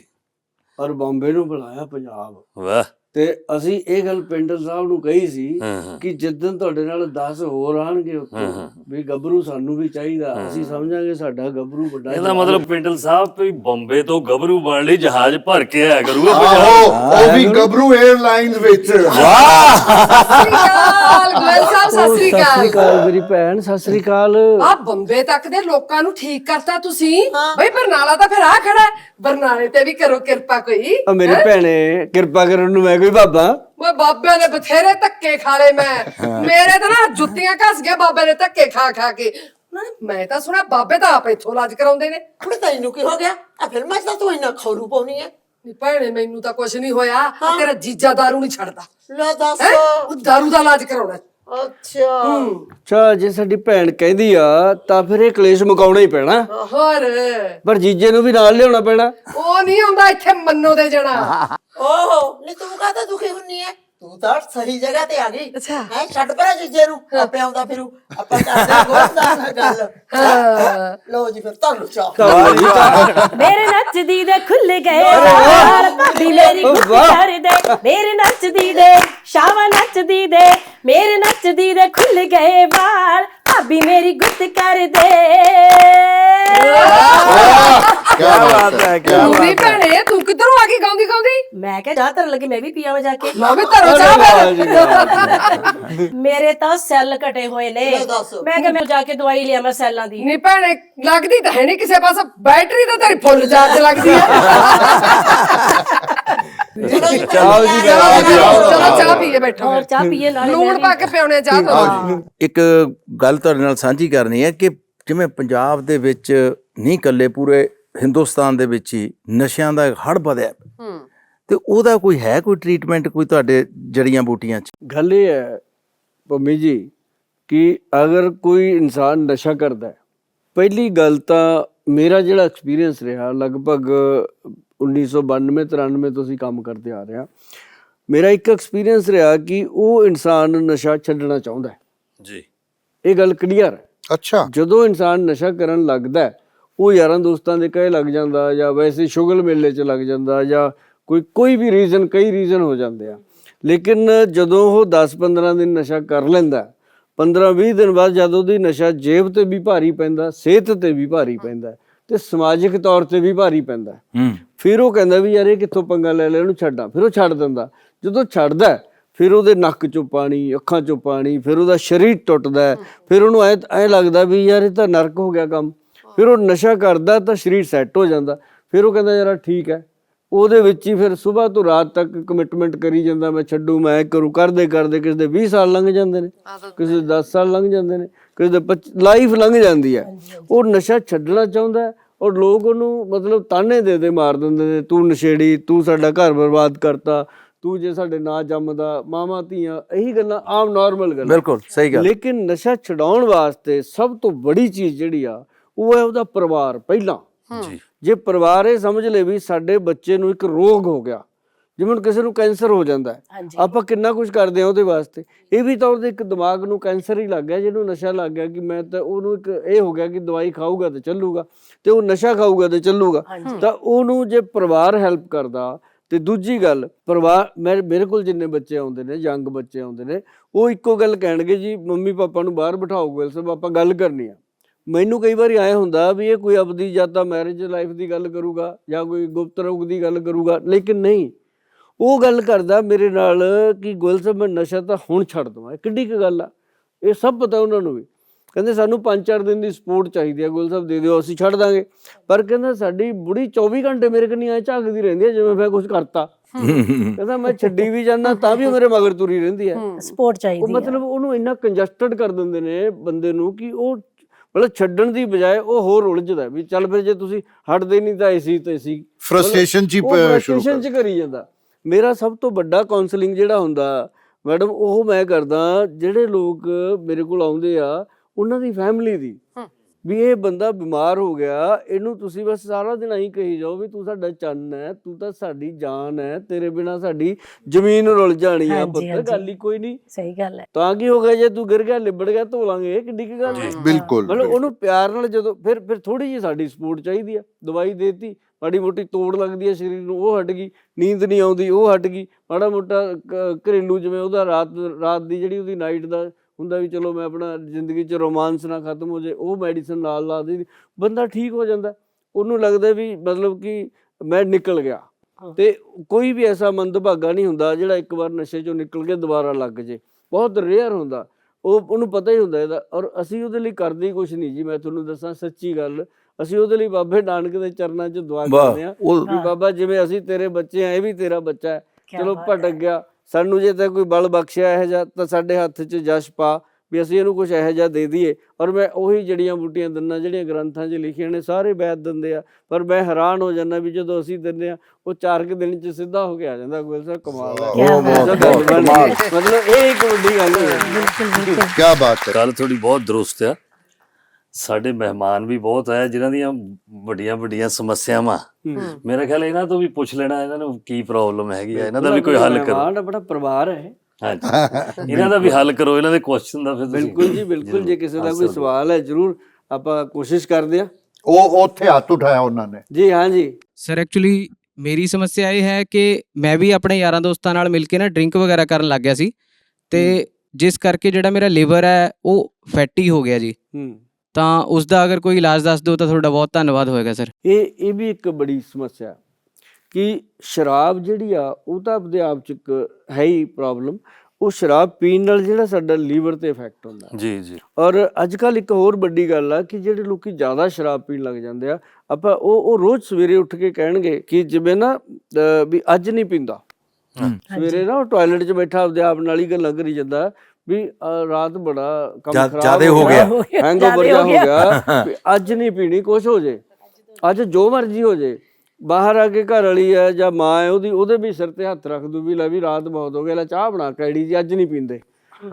ਔਰ ਬੰਬੇ ਨੂੰ ਬੁਲਾਇਆ ਪੰਜਾਬ। ਵਾਹ। ਤੇ ਅਸੀਂ ਇਹ ਗੱਲ ਪਿੰਡਲ ਸਾਹਿਬ ਨੂੰ ਕਹੀ ਸੀ ਕਿ ਜਿੱਦਨ ਤੁਹਾਡੇ ਨਾਲ 10 ਹੋਰ ਆਣਗੇ ਹਾਂ। ਵੀ ਗੱਭਰੂ ਸਾਨੂੰ ਵੀ ਚਾਹੀਦਾ ਅਸੀਂ ਸਮਝਾਂਗੇ ਸਾਡਾ ਗੱਭਰੂ ਵੱਡਾ ਇਹਦਾ ਮਤਲਬ ਪਿੰਡਲ ਸਾਹਿਬ ਵੀ ਬੰਬੇ ਤੋਂ ਗੱਭਰੂ ਬਣ ਲਈ ਜਹਾਜ਼ ਭਰ ਕੇ ਆਇਆ ਕਰੂਗਾ ਉਹ ਵੀ ਗੱਭਰੂ 에ਅਰਲਾਈਨਸ ਵਿੱਚ ਸਤਿ ਸ੍ਰੀ ਅਕਾਲ ਸਤਿ ਸ੍ਰੀ ਅਕਾਲ। ਮੇਰੀ ਭੈਣ ਸਤਿ ਸ੍ਰੀ ਅਕਾਲ। ਆ ਬੰਬੇ ਤੱਕ ਦੇ ਲੋਕਾਂ ਨੂੰ ਠੀਕ ਕਰਤਾ ਤੁਸੀਂ। ਬਈ ਬਰਨਾਲਾ ਤਾਂ ਫਿਰ ਆ ਖੜਾ ਹੈ। ਬਰਨਾਲੇ ਤੇ ਵੀ ਕਰੋ ਕਿਰਪਾ ਕੋਈ। ਮੇਰੀ ਭੈਣੇ ਕਿਰਪਾ ਕਰਨ ਨੂੰ ਮੈਂ ਕੋਈ ਬਾਬਾ। ਓਏ ਬਾਬਿਆਂ ਨੇ ਬਥੇਰੇ ਧੱਕੇ ਖਾਲੇ ਮੈਂ। ਮੇਰੇ ਤਾਂ ਨਾ ਜੁੱਤੀਆਂ ਘਸ ਗਿਆ ਬਾਬੇ ਨੇ ਧੱਕੇ ਖਾ ਖਾ ਕੇ। ਮੈਂ ਤਾਂ ਸੁਣਿਆ ਬਾਬੇ ਤਾਂ ਆਪ ਇੱਥੋਂ ਇਲਾਜ ਕਰਾਉਂਦੇ ਨੇ। ਹੁਣ ਤੈਨੂੰ ਕੀ ਹੋ ਗਿਆ? ਆ ਫਿਲਮਾਂ 'ਚ ਤਾਂ ਤੂੰ ਇੰਨਾ ਖੌਰੂ ਪਾਉਣੀ ਹੈ ਨੀ ਭੈਣੇ ਮੈਨੂੰ ਤਾਂ ਕੁਝ ਨਹੀਂ ਹੋਇਆ। ਆਹ ਤੇਰਾ ਜੀਜਾ ਦਾਰੂ ਨਹੀਂ ਛੱਡਦਾ। ਲੈ ਦੱਸ। ਹੈ? ਉਹ ਦਾਰੂ ਦਾ ਇਲਾਜ ਕਰਾਉਣਾ ਅੱਛਾ। ਅੱਛਾ ਜੇ ਸਾਡੀ ਭੈਣ ਕਹਿੰਦੀ ਆ ਤਾਂ ਫਿਰ ਇਹ ਕਲੇਸ਼ ਮੁਕਾਉਣਾ ਹੀ ਪੈਣਾ। ਹੋਰ। ਪਰ ਜੀਜੇ ਨੂੰ ਵੀ ਨਾਲ ਲਿਆਉਣਾ ਪੈਣਾ। ਉਹ ਨਹੀਂ ਆਉਂਦਾ ਇੱਥੇ ਮੰਨੋ ਦੇ ਜਣਾ। ਓਹੋ ਨਹੀਂ ਤੂੰ ਕਾਹਦਾ ਦੁਖੀ ਹੁੰਨੀ ਹੈ ਤੂੰ ਤਾਂ ਸਹੀ ਜਗ੍ਹਾ ਤੇ ਆ ਗਈ। ਅੱਛਾ। ਹੈ ਛੱਡ ਪਰਾਂ ਜੀਜੇ ਨੂੰ। ਆਪੇ ਆਉਂਦਾ ਫਿਰੂ। ਆਪਾਂ ਕਰਦੇ ਹਾਂ ਗੋਸਤਾਂ ਨਾਲ ਗੱਲ। ਹਾਂ। ਲੋ ਜੀ ਫਿਰ ਤੁਹਾਨੂੰ ਚਾਹ। ਮੇਰੇ ਨੱਚਦੀ ਦੇ ਖੁੱਲ ਗਏ ਵਾਲ ਭਾਬੀ ਮੇਰੀ ਗੁੱਤ। ਕਰਦੇ ਮੇਰੇ ਨੱਚਦੀ ਦੇ ਸ਼ਾਵਾ ਨੱਚਦੀ ਦੇ ਮੇਰੇ ਨੱਚਦੀ ਦੇ ਖੁੱਲ ਗਏ ਵਾਲ। ਭਾਬੀ ਮੇਰੀ ਗੁੱਤ ਕਰਦੇ ਕੀ ਬਾਤ ਹੈ ਕੀ ਤੂੰ ਵੀ ਭੈਣੇ ਤੂੰ ਕਿੱਧਰੋਂ ਆ ਗਈ? ਗਾਉਂਦੀ ਗਾਉਂਦੀ ਮੈਂ ਕਿਹਾ ਜਾ ਧਰਨ ਲੱਗੀ ਮੈਂ ਵੀ ਪੀਆਵਾਂ ਜਾ ਕੇ। ਮੈਂ ਵੀ ਜੀ ਫਿਰ ਮੇਰੇ ਤਾਂ ਸੈੱਲ ਕਟੇ ਹੋਏ ਨੇ। ਮੈਂ ਕਿਹਾ ਮੈਂ ਜਾ ਕੇ ਦਵਾਈ ਲਿਆ ਮੈਂ ਸੈੱਲਾਂ ਦੀ। ਨਹੀਂ ਭੈਣੇ ਲੱਗਦੀ ਤਾਂ ਹੈ ਨਹੀਂ ਕਿਸੇ ਪਾਸੇ। ਬੈਟਰੀ ਤਾਂ ਤੇਰੀ ਫੁੱਲ ਚਾਰਜ ਲੱਗਦੀ ਹੈ ਚਾਹ ਜੀ, ਚਲੋ ਚਲੋ ਚਲੋ ਚਾਹ ਪੀਏ ਬੈਠੋ। ਹੋਰ ਫਿਰ। ਚਾਹ ਪੀਏ ਨਾਲੇ ਮੈਂ ਲੂਣ ਵੀ। ਪਾ ਕੇ ਪਿਉਣੇ ਚਾਹ ਤੋਂ ਇੱਕ ਗੱਲ ਤੁਹਾਡੇ ਨਾਲ ਸਾਂਝੀ ਕਰਨੀ ਹੈ ਕਿ ਜਿਵੇਂ ਪੰਜਾਬ ਦੇ ਵਿੱਚ ਨਹੀਂ ਕੱਲੇ ਪੂਰੇ ਹਿੰਦੁਸਤਾਨ ਦੇ ਵਿੱਚ ਹੀ ਨਸ਼ਿਆਂ ਦਾ ਹੜ ਵਧਿਆ। ਹੂੰ। ਤੇ ਉਹਦਾ ਕੋਈ ਹੈ ਕੋਈ ਟ੍ਰੀਟਮੈਂਟ ਕੋਈ ਤੁਹਾਡੇ ਜੜੀਆਂ ਬੂਟੀਆਂ 'ਚ? ਗੱਲ ਇਹ ਹੈ ਪੰਮੀ ਜੀ ਕਿ ਅਗਰ ਕੋਈ ਇਨਸਾਨ ਨਸ਼ਾ ਕਰਦਾ ਹੈ ਪਹਿਲੀ ਗੱਲ ਤਾਂ ਮੇਰਾ ਜਿਹੜਾ ਐਕਸਪੀਰੀਅੰਸ ਰਿਹਾ ਲਗਭਗ 1992 93 ਤੋਂ ਅਸੀਂ ਕੰਮ ਕਰਦੇ ਆ ਰਹੇ ਹਾਂ। ਮੇਰਾ ਇੱਕ ਐਕਸਪੀਰੀਅੰਸ ਰਿਹਾ ਕਿ ਉਹ ਇਨਸਾਨ ਨਸ਼ਾ ਛੱਡਣਾ ਚਾਹੁੰਦਾ ਹੈ। ਜੀ। ਇਹ ਗੱਲ ਕਲੀਅਰ ਹੈ। ਅੱਛਾ। ਜਦੋਂ ਇਨਸਾਨ ਨਸ਼ਾ ਕਰਨ ਲੱਗਦਾ ਹੈ, ਉਹ ਯਾਰਾਂ ਦੋਸਤਾਂ ਦੇ ਕਹੇ ਲੱਗ ਜਾਂਦਾ ਜਾਂ ਵੈਸੇ ਸ਼ੁਗਲ ਮੇਲੇ 'ਚ ਲੱਗ ਜਾਂਦਾ ਜਾਂ ਕੋਈ ਕੋਈ ਵੀ ਰੀਜ਼ਨ ਕਈ ਰੀਜ਼ਨ ਹੋ ਜਾਂਦੇ ਆ। ਲੇਕਿਨ ਜਦੋਂ ਉਹ 10-15 ਦਿਨ ਨਸ਼ਾ ਕਰ ਲੈਂਦਾ 15-20 ਦਿਨ ਬਾਅਦ ਜਦੋਂ ਉਹਦੀ ਨਸ਼ਾ ਜੇਬ ਤੇ ਵੀ ਭਾਰੀ ਪੈਂਦਾ ਸਿਹਤ ਤੇ ਵੀ ਭਾਰੀ ਪੈਂਦਾ ਤੇ ਸਮਾਜਿਕ ਤੌਰ ਤੇ ਵੀ ਭਾਰੀ ਪੈਂਦਾ ਫਿਰ ਉਹ ਕਹਿੰਦਾ ਵੀ ਯਾਰ ਇਹ ਕਿੱਥੋਂ ਪੰਗਾ ਲੈ ਲਿਆ ਇਹਨੂੰ ਛੱਡਾਂ। ਫਿਰ ਉਹ ਛੱਡ ਦਿੰਦਾ। ਜਦੋਂ ਛੱਡਦਾ ਫਿਰ ਉਹਦੇ ਨੱਕ ਚੋਂ ਪਾਣੀ ਅੱਖਾਂ ਚੋਂ ਪਾਣੀ ਫਿਰ ਉਹਦਾ ਸਰੀਰ ਟੁੱਟਦਾ ਫਿਰ ਉਹਨੂੰ ਐ ਐ ਲੱਗਦਾ ਵੀ ਯਾਰ ਇਹ ਤਾਂ ਨਰਕ ਹੋ ਗਿਆ ਕੰਮ। ਫਿਰ ਉਹ ਨਸ਼ਾ ਕਰਦਾ ਤਾਂ ਸਰੀਰ ਸੈੱਟ ਹੋ ਜਾਂਦਾ। ਫਿਰ ਉਹ ਕਹਿੰਦਾ ਯਾਰ ਠੀਕ ਹੈ ਉਹਦੇ ਵਿੱਚ ਹੀ ਫਿਰ ਸਵੇਰ ਤੋਂ ਰਾਤ ਤੱਕ ਕਮਿਟਮੈਂਟ ਕਰੀ ਜਾਂਦਾ ਮੈਂ ਛੱਡੂ ਮੈਂ ਇਹ ਕਰੂ। ਕਰਦੇ ਕਰਦੇ ਕਿਸੇ ਦੇ 20 ਸਾਲ ਲੰਘ ਜਾਂਦੇ ਨੇ ਕਿਸੇ ਦੇ 10 ਸਾਲ ਲੰਘ ਜਾਂਦੇ ਨੇ ਕਿਸੇ ਦੇ ਲਾਈਫ ਲੰਘ ਜਾਂਦੀ ਹੈ। ਉਹ ਨਸ਼ਾ ਛੱਡਣਾ ਚਾਹੁੰਦਾ ਹੈ ਔਰ ਲੋਕ ਉਹਨੂੰ ਮਤਲਬ ਤਾਨੇ ਦੇ ਦੇ ਮਾਰ ਦਿੰਦੇ ਨੇ ਤੂੰ ਨਸ਼ੇੜੀ ਤੂੰ ਸਾਡਾ ਘਰ ਬਰਬਾਦ ਕਰਤਾ ਤੂੰ ਜੇ ਸਾਡੇ ਨਾਂ ਜੰਮਦਾ ਮਾਮਾ ਧੀਆਂ ਇਹੀ ਗੱਲਾਂ ਆਮ ਨਾਰਮਲ ਗੱਲਾਂ। ਬਿਲਕੁਲ ਸਹੀ ਗੱਲ। ਲੇਕਿਨ ਨਸ਼ਾ ਛਡਾਉਣ ਵਾਸਤੇ ਸਭ ਤੋਂ ਬੜੀ ਚੀਜ਼ ਜਿਹੜੀ ਆ ਉਹ ਹੈ ਉਹਦਾ ਪਰਿਵਾਰ ਪਹਿਲਾਂ। ਜੀ। ਜੇ ਪਰਿਵਾਰ ਇਹ ਸਮਝ ਲੇ ਵੀ ਸਾਡੇ ਬੱਚੇ ਨੂੰ ਇੱਕ ਰੋਗ ਹੋ ਗਿਆ ਜਿਵੇਂ ਹੁਣ ਕਿਸੇ ਨੂੰ ਕੈਂਸਰ ਹੋ ਜਾਂਦਾ ਹੈ ਆਪਾਂ ਕਿੰਨਾ ਕੁਝ ਕਰਦੇ ਆ ਉਹਦੇ ਵਾਸਤੇ। ਇਹ ਵੀ ਤਾਂ ਉਹਦੇ ਇੱਕ ਦਿਮਾਗ ਨੂੰ ਕੈਂਸਰ ਹੀ ਲੱਗ ਗਿਆ ਜਿਹਨੂੰ ਨਸ਼ਾ ਲੱਗ ਗਿਆ ਕਿ ਮੈਂ ਤਾਂ ਉਹਨੂੰ ਇੱਕ ਇਹ ਹੋ ਗਿਆ ਕਿ ਦਵਾਈ ਖਾਊਗਾ ਤੇ ਚੱਲੂਗਾ ਤੇ ਉਹ ਨਸ਼ਾ ਖਾਊਗਾ ਤੇ ਚੱਲੂਗਾ। ਤਾਂ ਉਹਨੂੰ ਜੇ ਪਰਿਵਾਰ ਹੈਲਪ ਕਰਦਾ ਤੇ ਦੂਜੀ ਗੱਲ ਪਰਿਵਾਰ ਮੇਰੇ ਮੇਰੇ ਕੋਲ ਜਿੰਨੇ ਬੱਚੇ ਆਉਂਦੇ ਨੇ ਯੰਗ ਬੱਚੇ ਆਉਂਦੇ ਨੇ ਉਹ ਇੱਕੋ ਗੱਲ ਕਹਿਣਗੇ ਜੀ ਮੰਮੀ ਪਾਪਾ ਨੂੰ ਬਾਹਰ ਬਿਠਾਓ ਗੋਲ ਸਾਹਿਬ ਆਪਾਂ ਗੱਲ ਕਰਨੀ ਆ। ਮੈਨੂੰ ਕਈ ਵਾਰੀ ਆਏ ਹੁੰਦਾ ਵੀ ਇਹ ਕੋਈ ਆਪਦੀ ਜਾਂ ਤਾਂ ਮੈਰਿਜ ਲਾਈਫ ਦੀ ਗੱਲ ਕਰੂਗਾ ਜਾਂ ਕੋਈ ਗੁਪਤ ਰੋਗ ਦੀ ਗੱਲ ਕਰੂਗਾ ਲੇਕਿਨ ਨਹੀਂ। ਉਹ ਗੱਲ ਕਰਦਾ ਮੇਰੇ ਨਾਲ ਕਿ ਗੋਲ ਸਾਹਿਬ ਮੈਂ ਨਸ਼ਾ ਤਾਂ ਹੁਣ ਛੱਡ ਦਵਾਂ। ਇਹ ਕਿੱਡੀ ਕੁ ਗੱਲ ਆ? ਇਹ ਸਭ ਪਤਾ ਉਹਨਾਂ ਨੂੰ ਵੀ। ਕਹਿੰਦੇ ਸਾਨੂੰ 5-4 ਦਿਨ ਦੀ ਸਪੋਰਟ ਚਾਹੀਦੀ ਆ ਸਾਹਿਬ ਦੇ ਦਿਓ ਅਸੀਂ ਛੱਡ ਦਾਂਗੇ। ਪਰ ਕਹਿੰਦਾ ਸਾਡੀ ਬੁੜੀ 24 ਘੰਟੇ ਮੇਰੇ ਕੰਨੀ ਆਏ ਝਾਕਦੀ ਰਹਿੰਦੀ ਆ ਜਿਵੇਂ ਮੈਂ ਕੁਝ ਕਰਤਾ। ਕਹਿੰਦਾ ਮੈਂ ਛੱਡੀ ਵੀ ਜਾਂਦਾ ਤਾਂ ਵੀ ਉਹ ਮੇਰੇ ਮਗਰ ਤੁਰੀ ਰਹਿੰਦੀ ਹੈ। ਸਪੋਰਟ ਉਹ ਚਾਹੀਦੀ ਹੈ ਮਤਲਬ ਉਹਨੂੰ ਇੰਨਾ ਕੰਜਸਟਡ ਕਰ ਦਿੰਦੇ ਨੇ ਬੰਦੇ ਨੂੰ ਕਿ ਉਹ ਮਤਲਬ ਛੱਡਣ ਦੀ ਬਜਾਏ ਉਹ ਹੋਰ ਉਲਝਦਾ ਵੀ ਚੱਲ ਫਿਰ ਜੇ ਤੁਸੀਂ ਹਟਦੇ ਨਹੀਂ ਤਾਂ ਏਸੀ ਤੇ ਸੀ ਫਰਸਟ੍ਰੇਸ਼ਨ ਚ frustration ਚ ਕਰੀ ਜਾਂਦਾ। ਮੇਰਾ ਸਭ ਤੋਂ ਵੱਡਾ ਕਾਉਂਸਲਿੰਗ ਜਿਹੜਾ ਹੁੰਦਾ ਮੈਡਮ ਉਹ ਮੈਂ ਕਰਦਾ ਜਿਹੜੇ ਲੋਕ ਮੇਰੇ ਕੋਲ ਆਉਂਦੇ ਆ ਉਹਨਾਂ ਦੀ ਫੈਮਿਲੀ ਦੀ। ਵੀ ਇਹ ਬੰਦਾ ਬਿਮਾਰ ਹੋ ਗਿਆ ਇਹਨੂੰ ਤੁਸੀਂ ਬਸ ਸਾਰਾ ਦਿਨ ਐਂ ਕਹੀ ਜਾਓ ਵੀ ਤੂੰ ਸਾਡਾ ਚੰਨ ਹੈ ਤੂੰ ਤਾਂ ਸਾਡੀ ਜਾਨ ਹੈ ਤੇਰੇ ਬਿਨਾ ਸਾਡੀ ਜ਼ਮੀਨ ਰੁਲ ਜਾਣੀ ਆ ਹਾਂਜੀ। ਗੱਲ ਹੀ ਕੋਈ ਨਹੀਂ। ਸਹੀ ਗੱਲ ਹੈ। ਤਾਂ ਕੀ ਹੋ ਗਿਆ ਜੇ ਤੂੰ ਗਿਰ ਗਿਆ ਲਿਬੜ ਗਿਆ ਧੋ ਲਾਂਗੇ ਇਹ ਕਿੱਡੀ ਕੀ ਗੱਲ ਹੈ? ਬਿਲਕੁਲ ਮਤਲਬ ਉਹਨੂੰ ਪਿਆਰ ਨਾਲ ਜਦੋਂ ਫਿਰ ਫਿਰ ਥੋੜੀ ਜਿਹੀ ਸਾਡੀ ਸਪੋਰਟ ਚਾਹੀਦੀ ਆ ਦਵਾਈ ਦੇਤੀ ਮਾੜੀ ਮੋਟੀ ਤੋੜ ਲੱਗਦੀ ਹੈ ਸਰੀਰ ਨੂੰ ਉਹ ਹਟ ਗਈ ਨੀਂਦ ਨਹੀਂ ਆਉਂਦੀ ਉਹ ਹਟ ਗਈ ਮਾੜਾ ਮੋਟਾ ਕ- ਘਰੇਲੂ ਜਿਵੇਂ ਉਹਦਾ ਰਾਤ ਰਾਤ ਦੀ ਜਿਹੜੀ ਉਹਦੀ ਨਾਈਟ ਦਾ ਹੁੰਦਾ ਵੀ ਚਲੋ ਮੈਂ ਆਪਣਾ ਜ਼ਿੰਦਗੀ 'ਚ ਰੋਮਾਂਸ ਨਾ ਖਤਮ ਹੋ ਜਾਏ ਉਹ ਮੈਡੀਸਨ ਨਾਲ ਲਾ ਦੇ ਬੰਦਾ ਠੀਕ ਹੋ ਜਾਂਦਾ। ਉਹਨੂੰ ਲੱਗਦਾ ਵੀ ਮਤਲਬ ਕਿ ਮੈਂ ਨਿਕਲ ਗਿਆ। ਤੇ ਕੋਈ ਵੀ ਐਸਾ ਮੰਦਭਾਗਾ ਨਹੀਂ ਹੁੰਦਾ ਜਿਹੜਾ ਇੱਕ ਵਾਰ ਨਸ਼ੇ 'ਚੋਂ ਨਿਕਲ ਕੇ ਦੁਬਾਰਾ ਲੱਗ ਜੇ। ਬਹੁਤ ਰੇਅਰ ਹੁੰਦਾ। ਉਹ ਉਹਨੂੰ ਪਤਾ ਹੀ ਹੁੰਦਾ ਇਹਦਾ। ਔਰ ਅਸੀਂ ਉਹਦੇ ਲਈ ਕਰਦੇ ਕੁਝ ਨਹੀਂ ਜੀ ਮੈਂ ਤੁਹਾਨੂੰ ਦੱਸਾਂ ਸੱਚੀ ਗੱਲ। ਅਸੀਂ ਉਹਦੇ ਲਈ ਬਾਬੇ ਨਾਨਕ ਦੇ ਚਰਨਾਂ 'ਚ ਦੁਆ ਕਰਦੇ ਆ ਉਹ- ਵੀ ਬਾਬਾ ਜਿਵੇਂ ਅਸੀਂ ਤੇਰੇ ਬੱਚੇ ਆ ਇਹ ਵੀ ਤੇਰਾ ਬੱਚਾ ਹੈ। ਚਲੋ ਭਟਕ ਗਿਆ। ਸਾਨੂੰ ਜੇ ਤਾਂ ਕੋਈ ਬਲ ਬਖਸ਼ਿਆ ਇਹ ਜਾਂ ਤਾਂ ਸਾਡੇ ਹੱਥ 'ਚ ਜਸ਼ ਪਾ ਵੀ ਅਸੀਂ ਇਹਨੂੰ ਕੁਝ ਇਹੋ ਜਿਹਾ ਦੇ ਦਈਏ। ਔਰ ਮੈਂ ਉਹੀ ਜੜੀਆਂ ਬੂਟੀਆਂ ਦਿੰਨਾ ਜਿਹੜੀਆਂ ਗ੍ਰੰਥਾਂ 'ਚ ਲਿਖੀਆਂ ਨੇ ਸਾਰੇ ਵੈਦ ਦਿੰਦੇ ਆ। ਪਰ ਮੈਂ ਹੈਰਾਨ ਹੋ ਜਾਂਦਾ ਵੀ ਜਦੋਂ ਅਸੀਂ ਦਿੰਦੇ ਆ ਉਹ ਚਾਰ ਕੁ ਦਿਨ 'ਚ ਸਿੱਧਾ ਹੋ ਕੇ ਆ ਜਾਂਦਾ। ਗੋਲ ਸਾਹਿਬ ਕਮਾਲ ਹੈ। ਮਤਲਬ ਇਹ ਇੱਕ ਵੱਡੀ ਗੱਲ ਹੈ। ਬਿਲਕੁਲ ਬਿਲਕੁਲ ਕੀ ਬਾਤ ਹੈ। ਗੱਲ ਤੁਹਾਡੀ ਬਹੁਤ ਦਰੁਸਤ ਆ। ਸਾਡੇ ਮਹਿਮਾਨ ਵੀ ਬਹੁਤ ਆਏ ਜਿਨ੍ਹਾਂ ਦੀਆਂ ਵੱਡੀਆਂ ਵੱਡੀਆਂ ਸਮੱਸਿਆਵਾਂ। ਮੇਰਾ ਖਿਆਲ ਇਹਨਾਂ ਤੋਂ ਵੀ ਪੁੱਛ ਲੈਣਾ ਇਹਨਾਂ ਨੂੰ ਕੀ ਪ੍ਰੋਬਲਮ ਹੈਗੀ ਆ ਇਹਨਾਂ ਦਾ ਵੀ ਕੋਈ ਹੱਲ ਕਰੋ। ਮਹਿਮਾਨ ਆਪਣਾ ਪਰਿਵਾਰ ਹੈ। ਹਾਂਜੀ। ਇਹਨਾਂ ਦਾ ਵੀ ਹੱਲ ਕਰੋ ਇਹਨਾਂ ਦੇ ਕੁਐਸਚਨ ਦਾ ਫਿਰ ਬਿਲਕੁਲ ਜੀ ਬਿਲਕੁਲ। ਜੇ ਕਿਸੇ ਦਾ ਕੋਈ ਸਵਾਲ ਹੈ ਜਰੂਰ ਆਪਾਂ ਕੋਸ਼ਿਸ਼ ਕਰਦੇ ਆ ਉਹ ਉੱਥੇ ਹੱਥ ਉਠਾਇਆ ਉਹਨਾਂ ਨੇ। ਜੀ ਹਾਂ ਜੀ। ਸਰ ਐਕਚੁਅਲੀ ਮੇਰੀ ਸਮੱਸਿਆ ਇਹ ਹੈ ਕਿ ਮੈਂ ਵੀ ਆਪਣੇ ਯਾਰਾਂ ਦੋਸਤਾਂ ਨਾਲ ਮਿਲ ਕੇ ਨਾ ਡਰਿੰਕ ਵਗੈਰਾ ਕਰਨ ਲੱਗ ਗਿਆ ਸੀ। ਤੇ ਜਿਸ ਕਰਕੇ ਜਿਹੜਾ ਮੇਰਾ ਲਿਵਰ ਹੈ ਉਹ ਫੈਟੀ ਹੋ ਗਿਆ ਜੀ। ਹੂੰ। ਤਾਂ ਉਸ ਦਾ ਅਗਰ ਕੋਈ ਇਲਾਜ ਦੱਸ ਦਿਓ ਤਾਂ ਤੁਹਾਡਾ ਬਹੁਤ ਧੰਨਵਾਦ ਹੋਏਗਾ ਸਰ। ਇਹ ਇਹ ਵੀ ਇੱਕ ਬੜੀ ਸਮੱਸਿਆ ਕਿ ਸ਼ਰਾਬ ਜਿਹੜੀ ਆ ਉਹ ਤਾਂ ਆਪਦੇ ਆਪ ਚ ਇੱਕ ਹੈ ਹੀ ਪ੍ਰੋਬਲਮ ਉਹ ਸ਼ਰਾਬ ਪੀਣ ਨਾਲ ਜਿਹੜਾ ਸਾਡਾ ਲੀਵਰ ਤੇ ਇਫੈਕਟ ਹੁੰਦਾ। ਜੀ ਜੀ। ਔਰ ਅੱਜ ਕੱਲ ਇੱਕ ਹੋਰ ਵੱਡੀ ਗੱਲ ਆ ਕਿ ਜਿਹੜੇ ਲੋਕੀ ਜ਼ਿਆਦਾ ਸ਼ਰਾਬ ਪੀਣ ਲੱਗ ਜਾਂਦੇ ਆ ਆਪਾਂ ਉਹ ਉਹ ਰੋਜ਼ ਸਵੇਰੇ ਉੱਠ ਕੇ ਕਹਿਣਗੇ ਕਿ ਜਿਵੇਂ ਨਾ ਵੀ ਅੱਜ ਨਹੀਂ ਪੀਂਦਾ। ਸਵੇਰੇ ਨਾ ਉਹ ਟਾਇਲਟ 'ਚ ਬੈਠਾ ਆਪਦੇ ਆਪ ਨਾਲ ਹੀ ਗੱਲਾਂ ਕਰੀ ਜਾਂਦਾ। ਵੀ ਰਾਤ ਬੜਾ ਕੰਮ ਖਰਾਬ ਜ਼ਿਆਦੇ ਹੋ ਗਿਆ। ਹੈਂਗਓਵਰ ਜ਼ਿਆਦੇ ਜਿਹਾ ਹੋ ਗਿਆ। ਵੀ ਅੱਜ ਨਹੀਂ ਪੀਣੀ ਕੁਛ ਹੋ ਜੇ। ਅੱਜ ਜੋ ਮਰਜ਼ੀ ਹੋ ਜੇ। ਬਾਹਰ ਆ ਕੇ ਘਰ ਵਾਲੀ ਹੈ ਜਾਂ ਮਾਂ ਹੈ ਉਹਦੀ ਉਹਦੇ ਵੀ ਸਿਰ ਤੇ ਹੱਥ ਰੱਖ ਦੂ ਵੀ ਲੈ ਵੀ ਰਾਤ ਬਹੁਤ ਹੋ ਗਿਆ ਲੈ ਚਾਹ ਬਣਾ ਕੈੜੀ ਜੀ ਅੱਜ ਨਹੀਂ ਪੀਂਦੇ।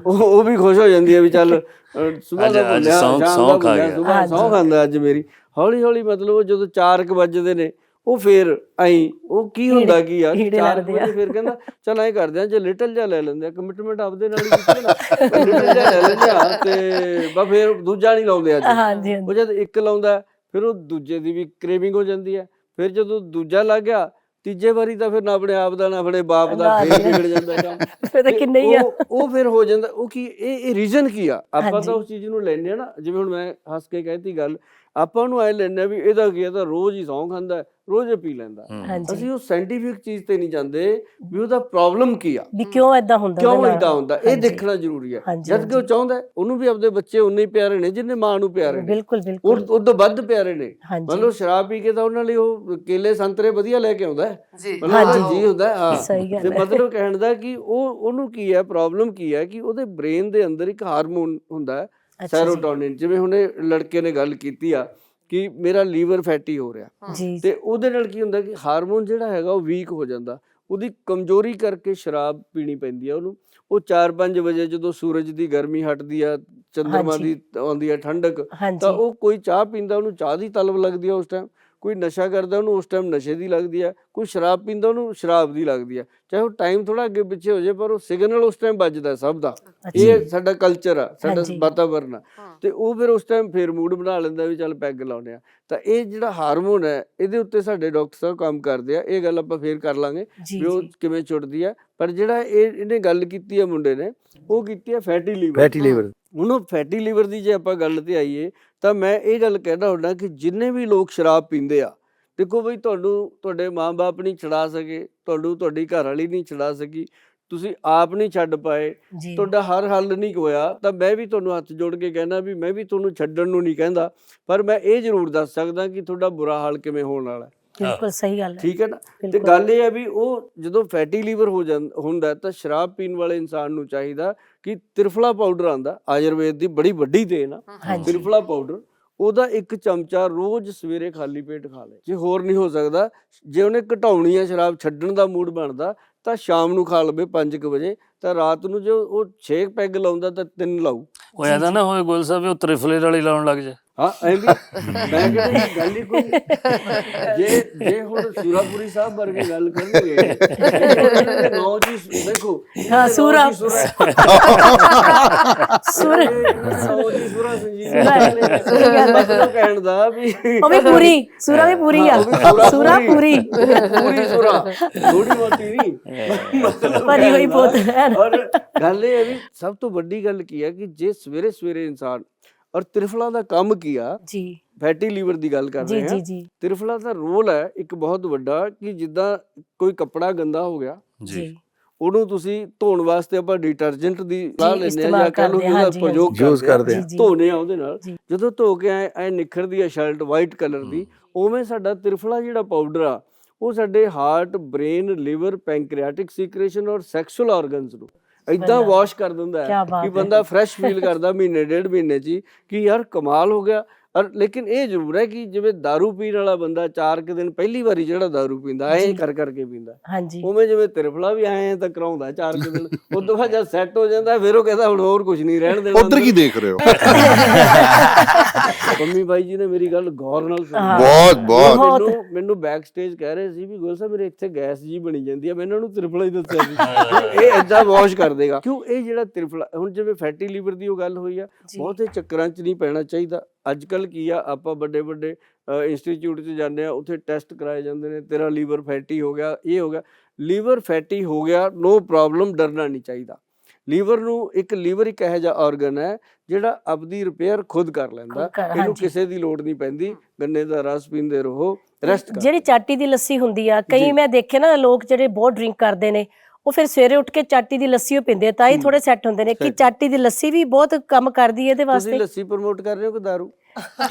ਉਹ ਉਹ ਵੀ ਖੁਸ਼ ਹੋ ਜਾਂਦੀ ਹੈ ਵੀ ਚੱਲ ਸਵੇਰ ਦਾ ਅੱਜ ਭੁੱਲਿਆ, ਸਹੁੰ- ਸ਼ਾਮ ਸਹੁੰ ਦਾ ਖਾ ਗਿਆ। ਸੁਬਾਹ ਸਹੁੰ ਖਾਂਦਾ ਅੱਜ ਮੇਰੀ। ਹੌਲੀ ਹੌਲੀ ਮਤਲਬ ਉਹ ਜਦੋਂ 4 ਵੱਜਦੇ ਨੇ ਉਹ ਫੇਰ ਐਂ ਉਹ ਕੀ ਹੁੰਦਾ ਕੀ ਯਾਰ ਕੀੜੇ 4 ਲੜਦੇ ਆ। ਵਜੇ ਫੇਰ ਕਹਿੰਦਾ ਚਲ ਐਂ ਕਰਦੇ ਆ ਜੇ ਲਿਟਲ ਜਿਹਾ ਲੈ ਲੈਂਦੇ ਆ ਕਮਿਟਮੈਂਟ ਆਪਦੇ ਨਾਲ ਹੀ ਕੀਤੀ ਨਾ ਲਿਟਲ ਜਿਹਾ ਲੈ ਲੈਂਦੇ ਆ ਤੇ ਬਸ ਫੇਰ ਦੂਜਾ ਨਹੀਂ ਲਾਉਂਦੇ ਅੱਜ। ਹਾਂਜੀ ਉਹ ਜਦ ਇੱਕ ਲਾਉਂਦਾ ਫਿਰ ਉਹ ਦੂਜੇ ਦੀ ਵੀ ਕ੍ਰੇਵਿੰਗ ਹੋ ਜਾਂਦੀ ਹੈ। ਫਿਰ ਜਦੋਂ ਦੂਜਾ ਲੱਗ ਗਿਆ ਤੀਜੇ ਵਾਰੀ ਤਾਂ ਫਿਰ ਨਾ ਆਪਣੇ ਆਪ ਦਾ ਨਾ ਆਪਣੇ ਬਾਪ ਦਾ ਨਾ, ਫੇਰ ਵਿਗੜ ਜਾਂਦਾ ਕੰਮ। ਫਿਰ ਤਾਂ ਕਿੰਨੇ ਹੀ ਆ। ਉਹ- ਉਹ ਫਿਰ ਹੋ ਜਾਂਦਾ ਉਹ ਕੀ ਇਹ ਇਹ ਰੀਜ਼ਨ ਕੀ ਆ? ਆਪਾਂ। ਤਾਂ ਉਸ ਚੀਜ਼ ਨੂੰ ਲੈਂਦੇ ਆ ਨਾ ਜਿਵੇਂ ਹੁਣ ਮੈਂ ਹੱਸ ਕੇ ਕਹਿਤੀ ਗੱਲ ਆਪਾਂ ਉਹਨੂੰ ਐ ਆ ਵੀ ਇਹਦਾ ਕੀ ਆ ਤਾਂ ਰੋਜ਼ ਹੀ ਸੌਂ ਖਾਂਦਾ ਰੋਜ਼ ਪੀ ਲੈਂਦਾ। ਹਾਂਜੀ। ਅਸੀਂ ਉਹ ਸਾਇੰਟੀਫਿਕ ਚੀਜ਼ ਤੇ ਨਹੀਂ ਜਾਂਦੇ ਵੀ ਉਹਦਾ ਪ੍ਰੋਬਲਮ ਕੀ ਆ? ਵੀ ਕਿਉਂ ਐਦਾਂ ਹੁੰਦਾ ਕਿਉਂ? ਇਦਾਂ ਹੁੰਦਾ? ਇਹ। ਦੇਖਣਾ ਜ਼ਰੂਰੀ ਹੈ ਜਦ ਕਿ ਉਹ ਚਾਹੁੰਦਾ ਉਹਨੂੰ ਵੀ ਆਪਣੇ ਬੱਚੇ ਉਨੇ ਹੀ ਪਿਆਰੇ ਨੇ ਜਿੰਨੇ ਮਾਂ ਨੂੰ ਪਿਆਰੇ ਨੇ। ਬਿਲਕੁਲ ਬਿਲਕੁਲ। ਉਹ ਤੋਂ ਵੱਧ ਪਿਆਰੇ ਨੇ। ਮਤਲਬ ਸ਼ਰਾਬ ਪੀ ਕੇ ਤਾਂ ਉਹਨਾਂ ਲਈ ਉਹ ਕੇਲੇ ਸੰਤਰੇ ਵਧੀਆ ਲੈ ਕੇ ਆਉਂਦਾ। ਜੀ। ਮਤਲਬ ਜੀ ਹੁੰਦਾ ਹੈ, ਸਹੀ ਗੱਲ ਤੇ ਹੈ। ਮਤਲਬ ਕਹਿਣ ਦਾ ਕਿ ਉਹ ਉਹਨੂੰ ਕੀ ਹੈ ਪ੍ਰੋਬਲਮ ਕੀ ਹੈ ਕਿ ਉਹਦੇ ਬ੍ਰੇਨ ਦੇ ਅੰਦਰ ਇੱਕ ਹਾਰਮੋਨ ਹੁੰਦਾ ਹੈ। ਸੈਰੋਟੋਨਿਨ ਜਿਵੇਂ ਹੁਣੇ ਲੜਕੇ ਨੇ ਗੱਲ ਕੀਤੀ ਆ ਕਿ ਮੇਰਾ ਲੀਵਰ ਫੈਟੀ ਹੋ ਰਿਹਾ। ਤੇ ਉਹਦੇ ਨਾਲ ਕੀ ਹੁੰਦਾ ਕਿ ਹਾਰਮੋਨ ਜਿਹੜਾ ਹੈਗਾ ਉਹ ਵੀਕ ਹੋ ਜਾਂਦਾ। ਉਹਦੀ ਕਮਜ਼ੋਰੀ ਕਰਕੇ ਸ਼ਰਾਬ ਪੀਣੀ ਪੈਂਦੀ ਆ ਉਹਨੂੰ। ਉਹ 4-5 ਵਜੇ ਜਦੋਂ ਸੂਰਜ ਦੀ ਗਰਮੀ ਹਟਦੀ ਆ ਚੰਦਰਮਾ। ਦੀ ਆਉਂਦੀ ਆ ਠੰਡਕ ਤਾਂ ਉਹ ਕੋਈ ਚਾਹ ਪੀਂਦਾ ਉਹਨੂੰ ਚਾਹ ਦੀ ਤਲਬ ਲੱਗਦੀ ਆ ਉਸ ਟਾਈਮ ਕੋਈ ਨਸ਼ਾ ਕਰਦਾ ਉਹਨੂੰ ਉਸ ਟਾਈਮ ਨਸ਼ੇ ਦੀ ਲੱਗਦੀ ਆ ਕੋਈ ਸ਼ਰਾਬ ਪੀਂਦਾ ਉਹਨੂੰ ਸ਼ਰਾਬ ਦੀ ਲੱਗਦੀ ਆ। ਚਾਹੇ ਉਹ ਟਾਈਮ ਥੋੜਾ ਅੱਗੇ ਪਿੱਛੇ ਹੋ ਜਾਏ ਪਰ ਉਹ ਸਿਗਨਲ ਉਸ ਟਾਈਮ ਵੱਜਦਾ ਸਭ ਦਾ। ਇਹ ਸਾਡਾ ਕਲਚਰ ਆ ਸਾਡਾ। ਵਾਤਾਵਰਨ ਆ। ਤੇ ਉਹ ਫਿਰ ਉਸ ਟਾਈਮ ਫੇਰ ਮੂਡ ਬਣਾ ਲੈਂਦਾ ਵੀ ਚੱਲ ਪੈਗ ਲਾਉਨੇ ਆ। ਤਾਂ ਇਹ ਜਿਹੜਾ ਹਾਰਮੋਨ ਹੈ ਇਹਦੇ ਉੱਤੇ ਸਾਡੇ ਡਾਕਟਰ ਸਾਹਿਬ ਕੰਮ ਕਰਦੇ ਆ ਇਹ ਗੱਲ ਆਪਾਂ ਫੇਰ ਕਰ ਲਾਂਗੇ ਵੀ ਉਹ ਕਿਵੇਂ ਛੁੱਟਦੀ ਆ। ਪਰ ਜਿਹੜਾ ਇਹ ਇਹਨੇ ਗੱਲ ਕੀਤੀ ਆ ਮੁੰਡੇ ਨੇ ਉਹ ਕੀਤੀ ਆ ਫੈਟੀ ਲੀਵਰ ਫੈਟੀ ਲੀਵਰ ਹੁਣ ਉਹ ਫੈਟੀ ਲੀਵਰ ਦੀ ਜੇ ਆਪਾਂ ਗੱਲ ਤੇ ਆਈਏ ਤਾਂ ਮੈਂ ਇਹ ਗੱਲ ਕਹਿਣਾ ਹੁੰਦਾ ਕਿ ਜਿੰਨੇ ਵੀ ਲੋਕ ਸ਼ਰਾਬ ਪੀਂਦੇ ਆ ਦੇਖੋ ਬਈ ਤੁਹਾਨੂੰ ਤੁਹਾਡੇ ਮਾਪੇ ਨਹੀਂ ਛਡਾ ਸਕੇ ਤੁਹਾਨੂੰ ਤੁਹਾਡੀ ਘਰ ਵਾਲੀ ਨਹੀਂ ਛਡਾ ਸਕੀ ਤੁਸੀਂ ਆਪ ਨਹੀਂ ਛੱਡ ਪਾਏ। ਤੁਹਾਡਾ ਹਰ ਹੱਲ ਨਹੀਂ ਹੋਇਆ ਤਾਂ ਮੈਂ ਵੀ ਤੁਹਾਨੂੰ ਹੱਥ ਜੋੜ ਕੇ ਕਹਿਣਾ ਵੀ ਮੈਂ ਵੀ ਤੁਹਾਨੂੰ ਛੱਡਣ ਨੂੰ ਨਹੀਂ ਕਹਿੰਦਾ। ਪਰ ਮੈਂ ਇਹ ਜ਼ਰੂਰ ਦੱਸ ਸਕਦਾ ਕਿ ਤੁਹਾਡਾ ਬੁਰਾ ਹਾਲ ਕਿਵੇਂ ਹੋਣ ਵਾਲਾ ਹੈ। ਬਿਲਕੁਲ ਸਹੀ ਗੱਲ ਹੈ। ਠੀਕ ਹੈ ਨਾ? ਤੇ। ਗੱਲ ਇਹ ਹੈ ਵੀ ਉਹ ਜਦੋਂ ਫੈਟੀ ਲੀਵਰ ਹੋ ਜਾਂਦਾ ਹੁੰਦਾ ਤਾਂ ਸ਼ਰਾਬ ਪੀਣ ਵਾਲੇ ਇਨਸਾਨ ਨੂੰ ਚਾਹੀਦਾ ਕਿ ਤਿਰਫਲਾ ਪਾਊਡਰ ਆਂਦਾ ਆਯੁਰਵੇਦ ਦੀ ਬੜੀ ਵੱਡੀ ਦੇਣ ਆ। ਤਿਰਫਲਾ ਪਾਊਡਰ ਉਹਦਾ ਇੱਕ ਚਮਚਾ ਰੋਜ਼ ਸਵੇਰੇ ਖਾਲੀ ਪੇਟ ਖਾ ਲੇ। ਜੇ ਹੋਰ ਨਹੀਂ ਹੋ ਸਕਦਾ, ਜੇ ਉਹਨੇ ਘਟਾਉਣੀ ਆ ਸ਼ਰਾਬ, ਛੱਡਣ ਦਾ ਮੂਡ ਬਣਦਾ, ਤਾਂ ਸ਼ਾਮ ਨੂੰ ਖਾ ਲਵੇ 5 ਵਜੇ, ਤਾਂ ਰਾਤ ਨੂੰ ਜੋ ਉਹ 6 ਪੈਗ ਲਾਉਂਦਾ ਤਾਂ 3 ਲਾਊ। ਉਹ ਐਦਾ ਨਾ ਹੋਏ ਗੋਲ ਸਾਹਿਬ ਉਹ ਤ੍ਰਿਫਲੇ ਵਾਲੀ ਲਾਉਣ ਲੱਗ ਜਾ ਹਾਂ ਐ ਵੀ ਮੈਂ ਕਹਿੰਦਾ ਗੱਲ ਹੀ ਕੋਈ ਜੇ ਜੇ ਹੁਣ ਸੂਰਾਪੁਰੀ ਸਾਹਿਬ ਵਰਗੇ ਗੱਲ ਕਰਨਗੇ ਨੌ ਜੀ ਦੇਖੋ ਹਾਂ, ਸੂਰਾ- ਸੂਰਾ ਨੌ ਜੀ ਸੂਰਾ ਸੰਜੀਵ ਕਹਿਣ ਦਾ ਵੀ ਉਹ ਵੀ ਪੂਰੀ ਸੂਰਾ ਵੀ ਪੂਰੀ ਆ। ਸੂਰਾ ਪੂਰੀ। ਪੂਰੀ। ਸੂਰਾ। ਥੋੜੀ ਮੋਟੀ ਨਹੀਂ। ਮਤਲਬ ਭਰੀ ਹੋਈ ਬੋਤਲ ਹੈ। ਔਰ ਗੱਲ ਇਹ ਵੀ ਸਭ ਤੋਂ ਵੱਡੀ ਗੱਲ ਕੀ ਹੈ ਕਿ ਜੇ ਸਵੇਰੇ ਸਵੇਰੇ ਇਨਸਾਨ ਔਰ ਤ੍ਰਿਫਲਾ ਦਾ ਕੰਮ ਕੀ ਆ? ਜੀ। ਫੈਟੀ ਲੀਵਰ ਦੀ ਗੱਲ ਕਰ ਰਹੇ ਹਾਂ। ਜੀ। ਜੀ ਤ੍ਰਿਫਲਾ ਦਾ ਰੋਲ ਹੈ ਇੱਕ ਬਹੁਤ ਵੱਡਾ ਕਿ ਜਿੱਦਾਂ ਕੋਈ ਕੱਪੜਾ ਗੰਦਾ ਹੋ ਗਿਆ। ਜੀ। ਉਹਨੂੰ ਤੁਸੀਂ ਧੋਣ ਵਾਸਤੇ ਆਪਾਂ ਡਿਟਰਜੈਂਟ ਦੀ ਸਲਾਹ ਲੈਂਦੇ ਆ ਜਾਂ ਕਹ ਲਓ ਉਹਦਾ ਪ੍ਰਯੋਗ ਕਰਦੇ ਆ। ਧੋਨੇ ਆ ਉਹਦੇ ਨਾਲ। ਜਦੋਂ ਧੋ ਕੇ ਐ ਐ ਨਿਖਰਦੀ ਆ ਸ਼ਰਟ ਵਾਈਟ ਕਲਰ ਦੀ ਉਵੇਂ ਸਾਡਾ ਤ੍ਰਿਫਲਾ ਜਿਹੜਾ ਪਾਊਡਰ ਆ ਉਹ ਸਾਡੇ heart brain liver pancreatic secretion ਔਰ ਸੈਕਸ਼ੂਅਲ ਆਰਗਨਸ ਨੂੰ ਇਦਾਂ। ਵਾਸ਼ ਕਰ ਦਿੰਦਾ ਹੈ ਕਿ। ਬੰਦਾ ਫਰੈਸ਼ ਫੀਲ ਕਰਦਾ ਮਹੀਨੇ ਡੇਢ ਮਹੀਨੇ ਚ ਕਿ ਯਾਰ ਕਮਾਲ ਹੋ ਗਿਆ ਔਰ ਲੇਕਿਨ ਇਹ ਜ਼ਰੂਰ ਹੈ ਕਿ ਜਿਵੇਂ दारू ਪੀਣ ਵਾਲਾ ਬੰਦਾ ਚਾਰ ਕੁ ਦਿਨ ਪਹਿਲੀ ਵਾਰੀ ਜਿਹੜਾ दारू ਪੀਂਦਾ ਐ ਜੀ। ਕਰ ਕਰਕੇ ਪੀਂਦਾ ਹਾਂਜੀ ਉਵੇਂ ਜਿਵੇਂ ਤ੍ਰਿਫਲਾ ਵੀ ਆਏ ਤਾਂ ਕਰਾਉਂਦਾ ਚਾਰ ਕੁ ਦਿਨ ਉਸ ਤੋਂ ਬਾਅਦ ਜਦ ਸੈੱਟ ਹੋ ਜਾਂਦਾ ਫਿਰ ਉਹ ਕਹਿੰਦਾ ਹੁਣ ਹੋਰ ਕੁਝ ਨਹੀਂ ਰਹਿਣ ਦੇਣਾ ਉਧਰ ਕੀ ਦੇਖ ਰਹੇ ਹੋ ਪੰਮੀ ਬਾਈ ਜੀ ਨੇ ਮੇਰੀ ਗੱਲ ਗੌਰ ਨਾਲ ਸੁਣੀ ਹਾਂ। ਬਹੁਤ ਬਹੁਤ ਬਹੁਤ। ਮੈਨੂੰ ਮੈਨੂੰ ਬੈਕ ਸਟੇਜ ਕਹਿ ਰਹੇ ਸੀ ਵੀ ਗੋਲ ਸਾਹਿਬ ਮੇਰੇ ਇੱਥੇ ਗੈਸ ਜੀ ਬਣੀ ਜਾਂਦੀ ਆ ਮੈਂ ਇਹਨਾਂ ਨੂੰ ਤ੍ਰਿਫਲਾ ਹੀ ਦੱਸਿਆ ਸੀ ਇਹ ਏਦਾਂ ਵਾਸ਼ ਕਰ ਦੇਗਾ ਕਿਉਂ ਇਹ ਜਿਹੜਾ ਤ੍ਰਿਫਲਾ ਹੁਣ ਜਿਵੇਂ ਫੈਟੀ ਲੀਵਰ ਦੀ ਉਹ ਗੱਲ ਹੋਈ ਆ ਜੀ। ਬਹੁਤੇ ਚੱਕਰਾਂ 'ਚ ਨਹੀਂ ਪੈਣਾ ਚਾਹੀਦਾ ਅੱਜ ਕੱਲ ਕੀ ਆ? ਆਪਾਂ ਵੱਡੇ ਵੱਡੇ ਇੰਸਟੀਚਿਊਟ 'ਚ ਜਾਂਦੇ ਆ ਉੱਥੇ ਟੈਸਟ ਕਰਾਏ ਜਾਂਦੇ ਨੇ ਤੇਰਾ ਲੀਵਰ ਫੈਟੀ ਹੋ ਗਿਆ ਇਹ ਹੋ ਗਿਆ। ਲੀਵਰ ਫੈਟੀ ਹੋ ਗਿਆ ਨੋ ਪ੍ਰੋਬਲਮ ਡਰਨਾ ਨਹੀਂ ਚਾਹੀਦਾ। ਲੀਵਰ ਨੂੰ ਇੱਕ ਲੀਵਰ ਇੱਕ ਇਹੋ ਜਿਹਾ ਆਰਗਨ ਹੈ ਜਿਹੜਾ ਆਪਦੀ ਰਿਪੇਅਰ ਖੁਦ ਕਰ ਲੈਂਦਾ। ਇਹਨੂੰ। ਕਿਸੇ ਦੀ ਲੋੜ ਨਹੀਂ ਪੈਂਦੀ। ਗੰਨੇ ਦਾ ਰਸ ਪੀਂਦੇ ਰਹੋ ਰੈਸਟ ਕਰ। ਜਿਹੜੀ ਚਾਟੀ ਦੀ ਲੱਸੀ ਹੁੰਦੀ ਆ। ਕਈ ਮੈਂ ਦੇਖੇ ਨਾ ਲੋਕ ਜਿਹੜੇ ਬਹੁਤ ਡਰਿੰਕ ਕਰਦੇ ਨੇ ਉਹ ਫਿਰ ਸਵੇਰੇ ਉੱਠ ਕੇ ਚਾਟੀ ਦੀ ਲੱਸੀ ਉਹ ਪੀਂਦੇ ਤਾਂ ਹੀ ਥੋੜੇ ਸੈੱਟ ਹੁੰਦੇ ਨੇ ਕਿ। ਚਾਟੀ ਦੀ ਲੱਸੀ ਵੀ ਬਹੁਤ ਕੰਮ ਕਰਦੀ ਹੈ ਇਹਦੇ ਤੁਸੀਂ ਵਾਸਤੇ। ਲੱਸੀ ਪ੍ਰਮੋਟ ਕਰ ਰਹੇ ਹੋ ਕਿ ਦਾਰੂ?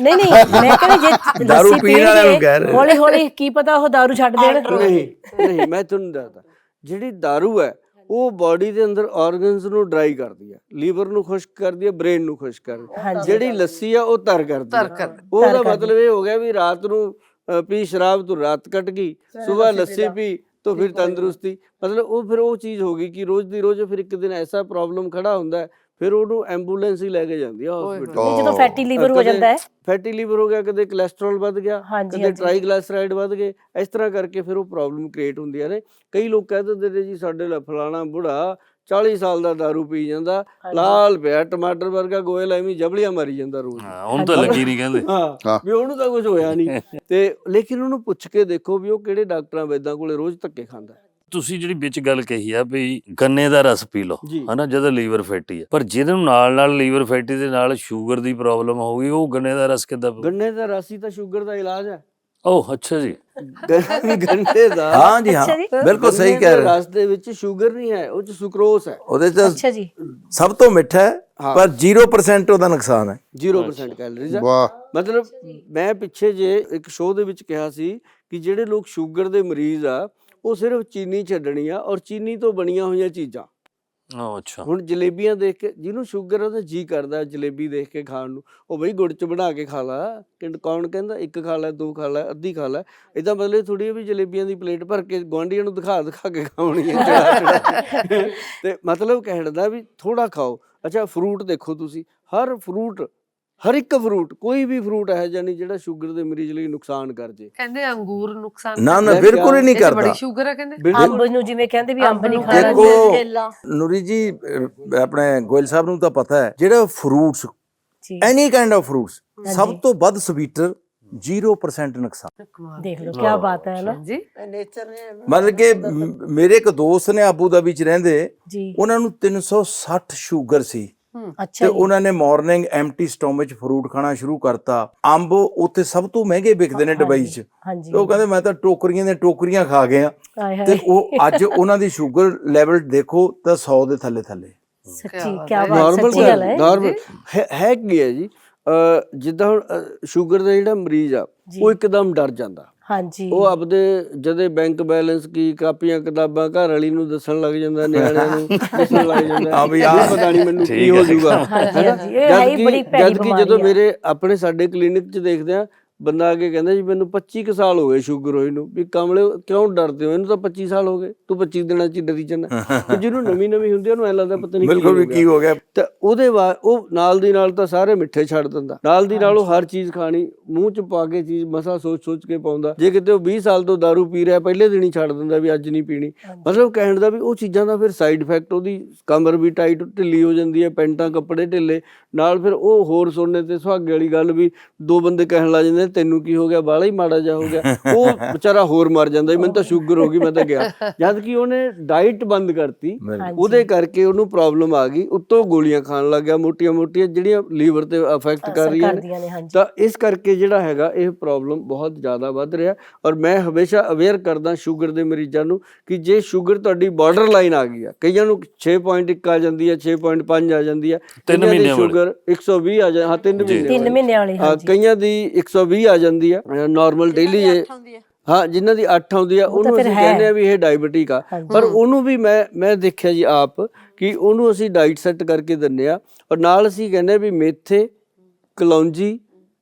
ਨਹੀਂ ਨਹੀਂ ਮੈਂ ਕਹਿੰਦੀ ਜੇ ਦਾਰੂ ਲੱਸੀ ਪੀਣ ਵਾਲਿਆਂ ਨੂੰ ਕਹਿ ਪੀਣਗੇ ਰਹੇ। ਹੌਲੀ ਹੌਲੀ ਕੀ ਪਤਾ ਉਹ ਦਾਰੂ ਛੱਡ ਦੇਣ। ਨਹੀਂ ਨਹੀਂ ਮੈਂ ਤੁਹਾਨੂੰ ਦੱਸਦਾ। ਜਿਹੜੀ दारू ਹੈ ਉਹ ਬਾਡੀ ਦੇ ਅੰਦਰ ਆਰਗਨਸ ਨੂੰ ਡਰਾਈ ਕਰਦੀ ਹੈ। ਲੀਵਰ ਨੂੰ ਖੁਸ਼ਕ ਕਰਦੀ ਹੈ ਬ੍ਰੇਨ ਨੂੰ ਖੁਸ਼ਕ ਕਰਦੀ ਹੈ। ਹਾਂਜੀ। ਜਿਹੜੀ ਲੱਸੀ ਆ ਉਹ ਤਰ ਕਰਦੀ ਤਰ ਹੈ। ਕਰ ਉਹਦਾ ਕਰਦੀ। ਮਤਲਬ ਇਹ ਹੋ ਗਿਆ ਵੀ ਰਾਤ ਨੂੰ ਅ, ਪੀ ਸ਼ਰਾਬ ਤੋਂ ਰਾਤ ਕੱਟ ਗਈ ਸਵੇਰ ਲੱਸੀ ਪੀ ਤਾਂ ਫਿਰ ਤੰਦਰੁਸਤੀ। ਮਤਲਬ ਉਹ ਫਿਰ ਉਹ ਚੀਜ਼ ਹੋ ਗਈ ਕਿ ਰੋਜ਼ ਦੀ ਰੋਜ਼ ਫਿਰ ਇੱਕ ਦਿਨ ਐਸਾ ਪ੍ਰੋਬਲਮ ਖੜਾ ਹੁੰਦਾ ਹੈ ਫਿਰ ਉਹਨੂੰ ਐਂਬੂਲੈਂਸ ਹੀ ਲੈ ਕੇ ਜਾਂਦੀ ਆ ਹਸਪੀਟਲ ਇਹ ਜਦੋਂ ਫੈਟੀ ਲੀਵਰ ਹੋ ਜਾਂਦਾ ਹੈ। ਫੈਟੀ ਲੀਵਰ ਹੋ ਗਿਆ ਕਦੇ ਕੋਲੇਸਟ੍ਰੋਲ ਵੱਧ ਗਿਆ ਹਾਂਜੀ, ਕਦੇ ਹਾਂਜੀ। ਟ੍ਰਾਈਗਲਾਈਸਰਾਈਡ ਵੱਧ ਗਏ ਇਸ ਤਰ੍ਹਾਂ ਕਰਕੇ ਫਿਰ ਉਹ ਪ੍ਰੋਬਲਮ ਕ੍ਰੀਏਟ ਹੁੰਦੀਆਂ ਨੇ। ਕਈ ਲੋਕ ਕਹਿ ਦਿੰਦੇ ਨੇ ਜੀ ਸਾਡੇ ਲਈ ਫਲਾਣਾ ਬੁੜਾ 40 ਸਾਲ ਦਾ दारू ਪੀ ਜਾਂਦਾ ਲਾਲ ਪਿਆ ਟਮਾਟਰ ਵਰਗਾ ਗੋਇਲ ਐਵੇਂ ਜਬਲੀਆਂ ਮਾਰੀ ਜਾਂਦਾ ਰੋਜ਼। ਹਾਂ ਉਹਨੂੰ ਤਾਂ ਲੱਗੀ ਨਹੀਂ ਕਹਿੰਦੇ। ਹਾਂ ਹਾਂ। ਵੀ ਉਹਨੂੰ ਤਾਂ ਕੁਝ ਹੋਇਆ ਨਹੀਂ ਤੇ ਲੇਕਿਨ ਉਹਨੂੰ ਪੁੱਛ ਕੇ ਦੇਖੋ ਵੀ ਉਹ ਕਿਹੜੇ ਡਾਕਟਰਾਂ ਵੈਦਾਂ ਕੋਲੇ ਰੋਜ਼ ਧੱਕੇ ਖਾਂਦਾ। ਹੈ। ਤੁਸੀਂ ਜਿਹੜੀ ਵਿੱਚ ਗੱਲ ਕਹੀ ਆ ਵੀ ਗੰਨੇ ਦਾ ਰਸ ਪੀ ਲਓ। ਹਨਾ ਜਦੋਂ ਲੀਵਰ ਫੈਟੀ ਆ। ਪਰ ਜਿਹਦੇ ਨੂੰ ਨਾਲ ਨਾਲ ਲੀਵਰ ਫੈਟੀ ਦੇ ਨਾਲ ਸ਼ੂਗਰ ਦੀ ਪ੍ਰੋਬਲਮ ਹੋਊਗੀ ਉਹ ਗੰਨੇ ਦਾ ਰਸ ਕਿੱਦਾਂ? ਗੰਨੇ ਦਾ ਰਸ ਹੀ ਤਾਂ ਸ਼ੂਗਰ ਦਾ ਇਲਾਜ ਹੈ ਓਹ ਅੱਛਾ ਜੀ। ਗੰਨੇ ਦਾ ਹਾਂ ਜੀ ਹਾਂ। ਬਿਲਕੁਲ ਸਹੀ ਕਹਿ ਰਹੇ ਰਸ ਦੇ ਵਿੱਚ ਸ਼ੂਗਰ ਨਹੀਂ ਹੈ ਉਹ ਚ ਸੁਕਰੋਸ ਹੈ। ਉਹਦੇ ਚ ਅੱਛਾ ਜੀ। ਸਭ ਤੋਂ ਮਿੱਠਾ ਹੈ ਹਾਂ। ਪਰ 0% ਉਹਦਾ ਨੁਕਸਾਨ ਹੈ। 0% ਕੈਲਰੀਜ਼ ਹੈ ਵਾਹ। ਮਤਲਬ ਮੈਂ ਪਿੱਛੇ ਜੇ ਇੱਕ ਸ਼ੋਅ ਦੇ ਵਿੱਚ ਕਿਹਾ ਸੀ ਕਿ ਜਿਹੜੇ ਲੋਕ ਸ਼ੂਗਰ ਦੇ ਮਰੀਜ਼ ਆ ਉਹ ਸਿਰਫ ਚੀਨੀ ਛੱਡਣੀ ਆ ਔਰ ਚੀਨੀ ਤੋਂ ਬਣੀਆਂ ਹੋਈਆਂ ਚੀਜ਼ਾਂ। ਓ ਅੱਛਾ। ਹੁਣ ਜਲੇਬੀਆਂ ਦੇਖ ਕੇ ਜਿਹਨੂੰ ਸ਼ੂਗਰ ਆ ਉਹਦਾ ਜੀ ਕਰਦਾ ਜਲੇਬੀ ਦੇਖ ਕੇ ਖਾਣ ਨੂੰ। ਉਹ ਬਈ ਗੁੜ ਚ ਬਣਾ ਕੇ ਖਾ ਲਾ। ਕਿੰਡ ਕੌਣ ਕਹਿੰਦਾ ਇੱਕ ਖਾ ਲੈ ਦੋ ਖਾ ਲੈ ਅੱਧੀ ਖਾ ਲੈ। ਇਹਦਾ ਮਤਲਬ ਥੋੜੀ ਵੀ ਜਲੇਬੀਆਂ ਦੀ ਪਲੇਟ ਭਰ ਕੇ ਗੁਆਂਢੀਆਂ ਨੂੰ ਦਿਖਾ ਦਿਖਾ ਕੇ ਖਾਣੀ ਹੈ ਚੜਾ ਚੜਾ। ਤੇ ਮਤਲਬ ਕਹਿਣ ਦਾ ਵੀ ਥੋੜਾ ਖਾਓ। ਅੱਛਾ ਫਰੂਟ ਦੇਖੋ ਤੁਸੀਂ। ਹਰ ਫਰੂਟ ਹਰ ਇੱਕ ਫਰੂਟ ਕੋਈ ਵੀ ਫਰੂਟ ਹੈ ਜਾਨੀ ਜਿਹੜਾ ਸ਼ੂਗਰ ਦੇ ਮਰੀਜ਼ ਲਈ ਨੁਕਸਾਨ ਕਰ ਜੇ। ਕਹਿੰਦੇ ਅੰਗੂਰ ਨੁਕਸਾਨ ਨਾ ਨਾ ਬਿਲਕੁਲ ਹੀ ਨਹੀਂ 'ਚ ਬੜੀ ਕਰਦਾ। ਸ਼ੂਗਰ ਹੈ ਕਹਿੰਦੇ। ਅੰਬ ਨੂੰ ਜਿਵੇਂ ਕਹਿੰਦੇ ਵੀ ਅੰਬ ਨਹੀਂ ਖਾਣਾ ਕੇਲਾ। ਨੂਰੀ ਜੀ ਆਪਣੇ ਗੋਇਲ ਸਾਹਿਬ ਨੂੰ ਤਾਂ ਪਤਾ ਹੈ ਜਿਹੜਾ fruits any kind of fruits ਸਭ। ਤੋਂ ਵੱਧ ਸਵੀਟਰ 0% ਨੁਕਸਾਨ। ਦੇਖ ਲਓ ਕੀ ਬਾਤ ਹੈ ਨਾ ਜੀ ਨੇਚਰ ਨੇ ਮਤਲਬ ਕਿ ਮੇਰੇ ਇੱਕ ਦੋਸਤ ਨੇ ਆਬੂ ਧਾਬੀ ਚ ਰਹਿੰਦੇ ਉਹਨਾਂ ਨੂੰ 360 ਸ਼ੂਗਰ ਸੀ। ਤੇ ਉਹਨਾਂ ਨੇ ਮਾਰਨਿੰਗ ਐਮਟੀ ਸਟੋਮਚ ਫਰੂਟ ਖਾਣਾ ਸ਼ੁਰੂ ਕਰਤਾ। ਅੰਬ ਉੱਥੇ ਸਭ ਤੋਂ ਮਹਿੰਗੇ ਵਿਕਦੇ ਨੇ ਦੁਬਈ 'ਚ। ਉਹ ਕਹਿੰਦੇ ਮੈਂ ਤਾਂ ਟੋਕਰੀਆਂ ਦੇ ਟੋਕਰੀਆਂ ਖਾ ਗਿਆ ਤੇ ਉਹ ਅੱਜ ਉਹਨਾਂ ਦੀ ਸ਼ੂਗਰ ਲੈਵਲ ਦੇਖੋ ਤਾਂ 100 ਦੇ ਥੱਲੇ ਥੱਲੇ ਸੱਚੀ ਬਾਤ ਕੀ ਹੈ। ਬਾਤ ਨਾਰਮਲ ਸੱਚੀ ਗੱਲ ਹੈ। ਨਾਰਮਲ ਹੈ ਕੀ ਹੈ ਜੀ। ਜਿੱਦਾਂ ਹੁਣ ਸ਼ੂਗਰ ਦਾ ਜਿਹੜਾ ਮਰੀਜ਼ ਆ ਉਹ ਇੱਕਦਮ ਡਰ ਜਾਂਦਾ। ਹਾਂਜੀ। ਉਹ ਆਪਦੇ ਜਦੇ ਬੈਂਕ ਬੈਲੈਂਸ ਕੀ ਕਾਪੀਆਂ ਕਿਤਾਬਾਂ ਘਰ ਵਾਲੀ ਨੂੰ ਦੱਸਣ ਲੱਗ ਜਾਂਦਾ ਨਿਆਣਿਆਂ ਨੂੰ ਦੱਸਣ ਲੱਗ ਜਾਂਦਾ। ਹਾਂ ਵੀ ਆਹ- ਪਤਾ ਨਹੀਂ ਮੈਨੂੰ ਕੀ ਹੋ। ਜਾਊਗਾ। ਹਾਂਜੀ, ਇਹ ਹੈ ਜਦ ਬੜੀ ਜਦ ਕਿ ਜਦੋਂ ਬਿਮਾਰੀ ਆ। ਮੇਰੇ ਆਪਣੇ ਸਾਡੇ ਕਲੀਨਿਕ 'ਚ ਦੇਖਦੇ ਆ ਬੰਦਾ ਆ ਕੇ ਕਹਿੰਦਾ ਜੀ ਮੈਨੂੰ 25 ਕੁ ਸਾਲ ਹੋ ਗਏ ਸ਼ੂਗਰ ਹੋਈ ਨੂੰ ਵੀ ਕਮਲੇ ਕਿਉਂ ਡਰਦੇ ਹੋ? ਇਹਨੂੰ ਤਾਂ 25 ਸਾਲ ਹੋ ਗਏ। ਤੂੰ 25 ਦਿਨਾਂ 'ਚ ਡਰੀ ਜਾਂਦਾ। ਤੇ ਜਿਹਨੂੰ ਨਵੀਂ ਨਵੀਂ ਹੁੰਦੀ ਉਹਨੂੰ ਐ ਲੱਗਦਾ ਪਤਾ ਨਹੀਂ ਬਿਲਕੁਲ ਵੀ ਕੀ ਹੋ ਗਿਆ। ਤੇ ਉਹਦੇ ਬਾਅਦ ਉਹ ਨਾਲ ਦੀ ਨਾਲ ਤਾਂ ਸਾਰੇ ਮਿੱਠੇ ਛੱਡ ਦਿੰਦਾ। ਨਾਲ ਦੀ ਨਾਲ ਉਹ ਹਰ ਚੀਜ਼ ਖਾਣੀ ਮੂੰਹ ਚ ਪਾ ਕੇ ਚੀਜ਼ ਮਸਾ ਸੋਚ ਸੋਚ ਕੇ ਪਾਉਂਦਾ। ਜੇ ਕਿਤੇ ਉਹ 20 ਸਾਲ ਤੋਂ दारू ਪੀ ਰਿਹਾ ਪਹਿਲੇ ਦਿਨ ਹੀ ਛੱਡ ਦਿੰਦਾ ਵੀ ਅੱਜ ਨਹੀਂ ਪੀਣੀ। ਮਤਲਬ ਕਹਿਣ ਦਾ ਵੀ ਉਹ ਚੀਜ਼ਾਂ ਦਾ ਫਿਰ ਸਾਈਡ ਇਫੈਕਟ ਉਹਦੀ ਕਮਰ ਵੀ ਟਾਈਟ ਢਿੱਲੀ ਹੋ ਜਾਂਦੀ ਹੈ ਪੈਂਟਾਂ ਕੱਪੜੇ ਢਿੱਲੇ। ਨਾਲ ਫਿਰ ਉਹ ਹੋਰ ਸੁਣਨੇ ਤੇ ਸੁਹਾਗੇ ਵਾਲੀ ਗੱਲ ਵੀ ਦੋ ਬੰਦੇ ਕਹਿਣ ਲੱਗ ਜਾਂਦੇ ਤੈਨੂੰ ਕੀ ਹੋ ਗਿਆ? ਬਾਲਾ ਹੀ ਮਾੜਾ ਜਾ ਹੋ ਗਿਆ। ਉਹ ਵਿਚਾਰਾ ਹੋਰ ਮਰ ਜਾਂਦਾ ਮੈਨੂੰ ਤਾਂ ਸ਼ੂਗਰ ਹੋ ਗਈ ਮੈਂ ਤਾਂ ਗਿਆ। ਜਦ ਕਿ ਉਹਨੇ ਡਾਈਟ ਬੰਦ ਕਰਤੀ। ਉਹਦੇ ਕਰਕੇ ਉਹਨੂੰ ਪ੍ਰੋਬਲਮ ਆ ਗਈ। ਉੱਤੋਂ ਗੋਲੀਆਂ ਖਾਣ ਲੱਗ ਗਿਆ। ਮੋਟੀਆਂ-ਮੋਟੀਆਂ ਜਿਹੜੀਆਂ ਲੀਵਰ ਤੇ ਅਫੈਕਟ ਕਰ ਰਹੀਆਂ ਕਰਦੀਆਂ ਨੇ ਤਾਂ ਇਸ ਕਰਕੇ ਜਿਹੜਾ ਹੈਗਾ ਇਹ ਪ੍ਰੋਬਲਮ ਬਹੁਤ ਜ਼ਿਆਦਾ ਵੱਧ ਰਿਹਾ। ਔਰ ਮੈਂ ਹਮੇਸ਼ਾ ਅਵੇਅਰ ਕਰਦਾ ਸ਼ੂਗਰ ਦੇ ਮਰੀਜ਼ਾਂ ਨੂੰ ਕਿ ਜੇ ਸ਼ੂਗਰ ਤੁਹਾਡੀ ਬਾਰਡਰ ਲਾਈਨ ਆ ਗਈ ਆ ਕਈਆਂ ਨੂੰ 6.1 ਆ ਜਾਂਦੀ ਹੈ 6.5 ਆ ਜਾਂਦੀ ਹੈ ਤਿੰਨ ਵਾਲੀ। ਸ਼ੂਗਰ 120 ਆ ਜਾ ਹਾਂ 3 ਮਹੀਨੇ ਤਿੰਨ ਵਾਲੀ। ਮਹੀਨੇ ਵਾਲੀ ਹਾਂ ਕਈਆਂ ਦੀ 120 ਆ ਜਾਂਦੀ ਆ ਨਾਰਮਲ ਡੇਲੀ ਹੁੰਦੀ ਹੈ ਹਾਂ ਜਿਨ੍ਹਾਂ ਦੀ 8 ਆਉਂਦੀ ਆ ਉਹਨੂੰ ਅਸੀਂ। ਕਹਿੰਦੇ ਆ ਵੀ ਇਹ ਡਾਇਬੀਟਿਕ ਆ। ਪਰ ਉਹਨੂੰ ਵੀ ਮੈਂ ਮੈਂ ਦੇਖਿਆ ਜੀ ਆਪ ਕਿ ਉਹਨੂੰ ਅਸੀਂ ਡਾਈਟ ਸੈੱਟ ਕਰਕੇ ਦਿੰਨੇ ਆ ਔਰ ਨਾਲ ਅਸੀਂ ਕਹਿੰਦੇ ਆ ਵੀ ਮੇਥੇ ਕਲੌਂਜੀ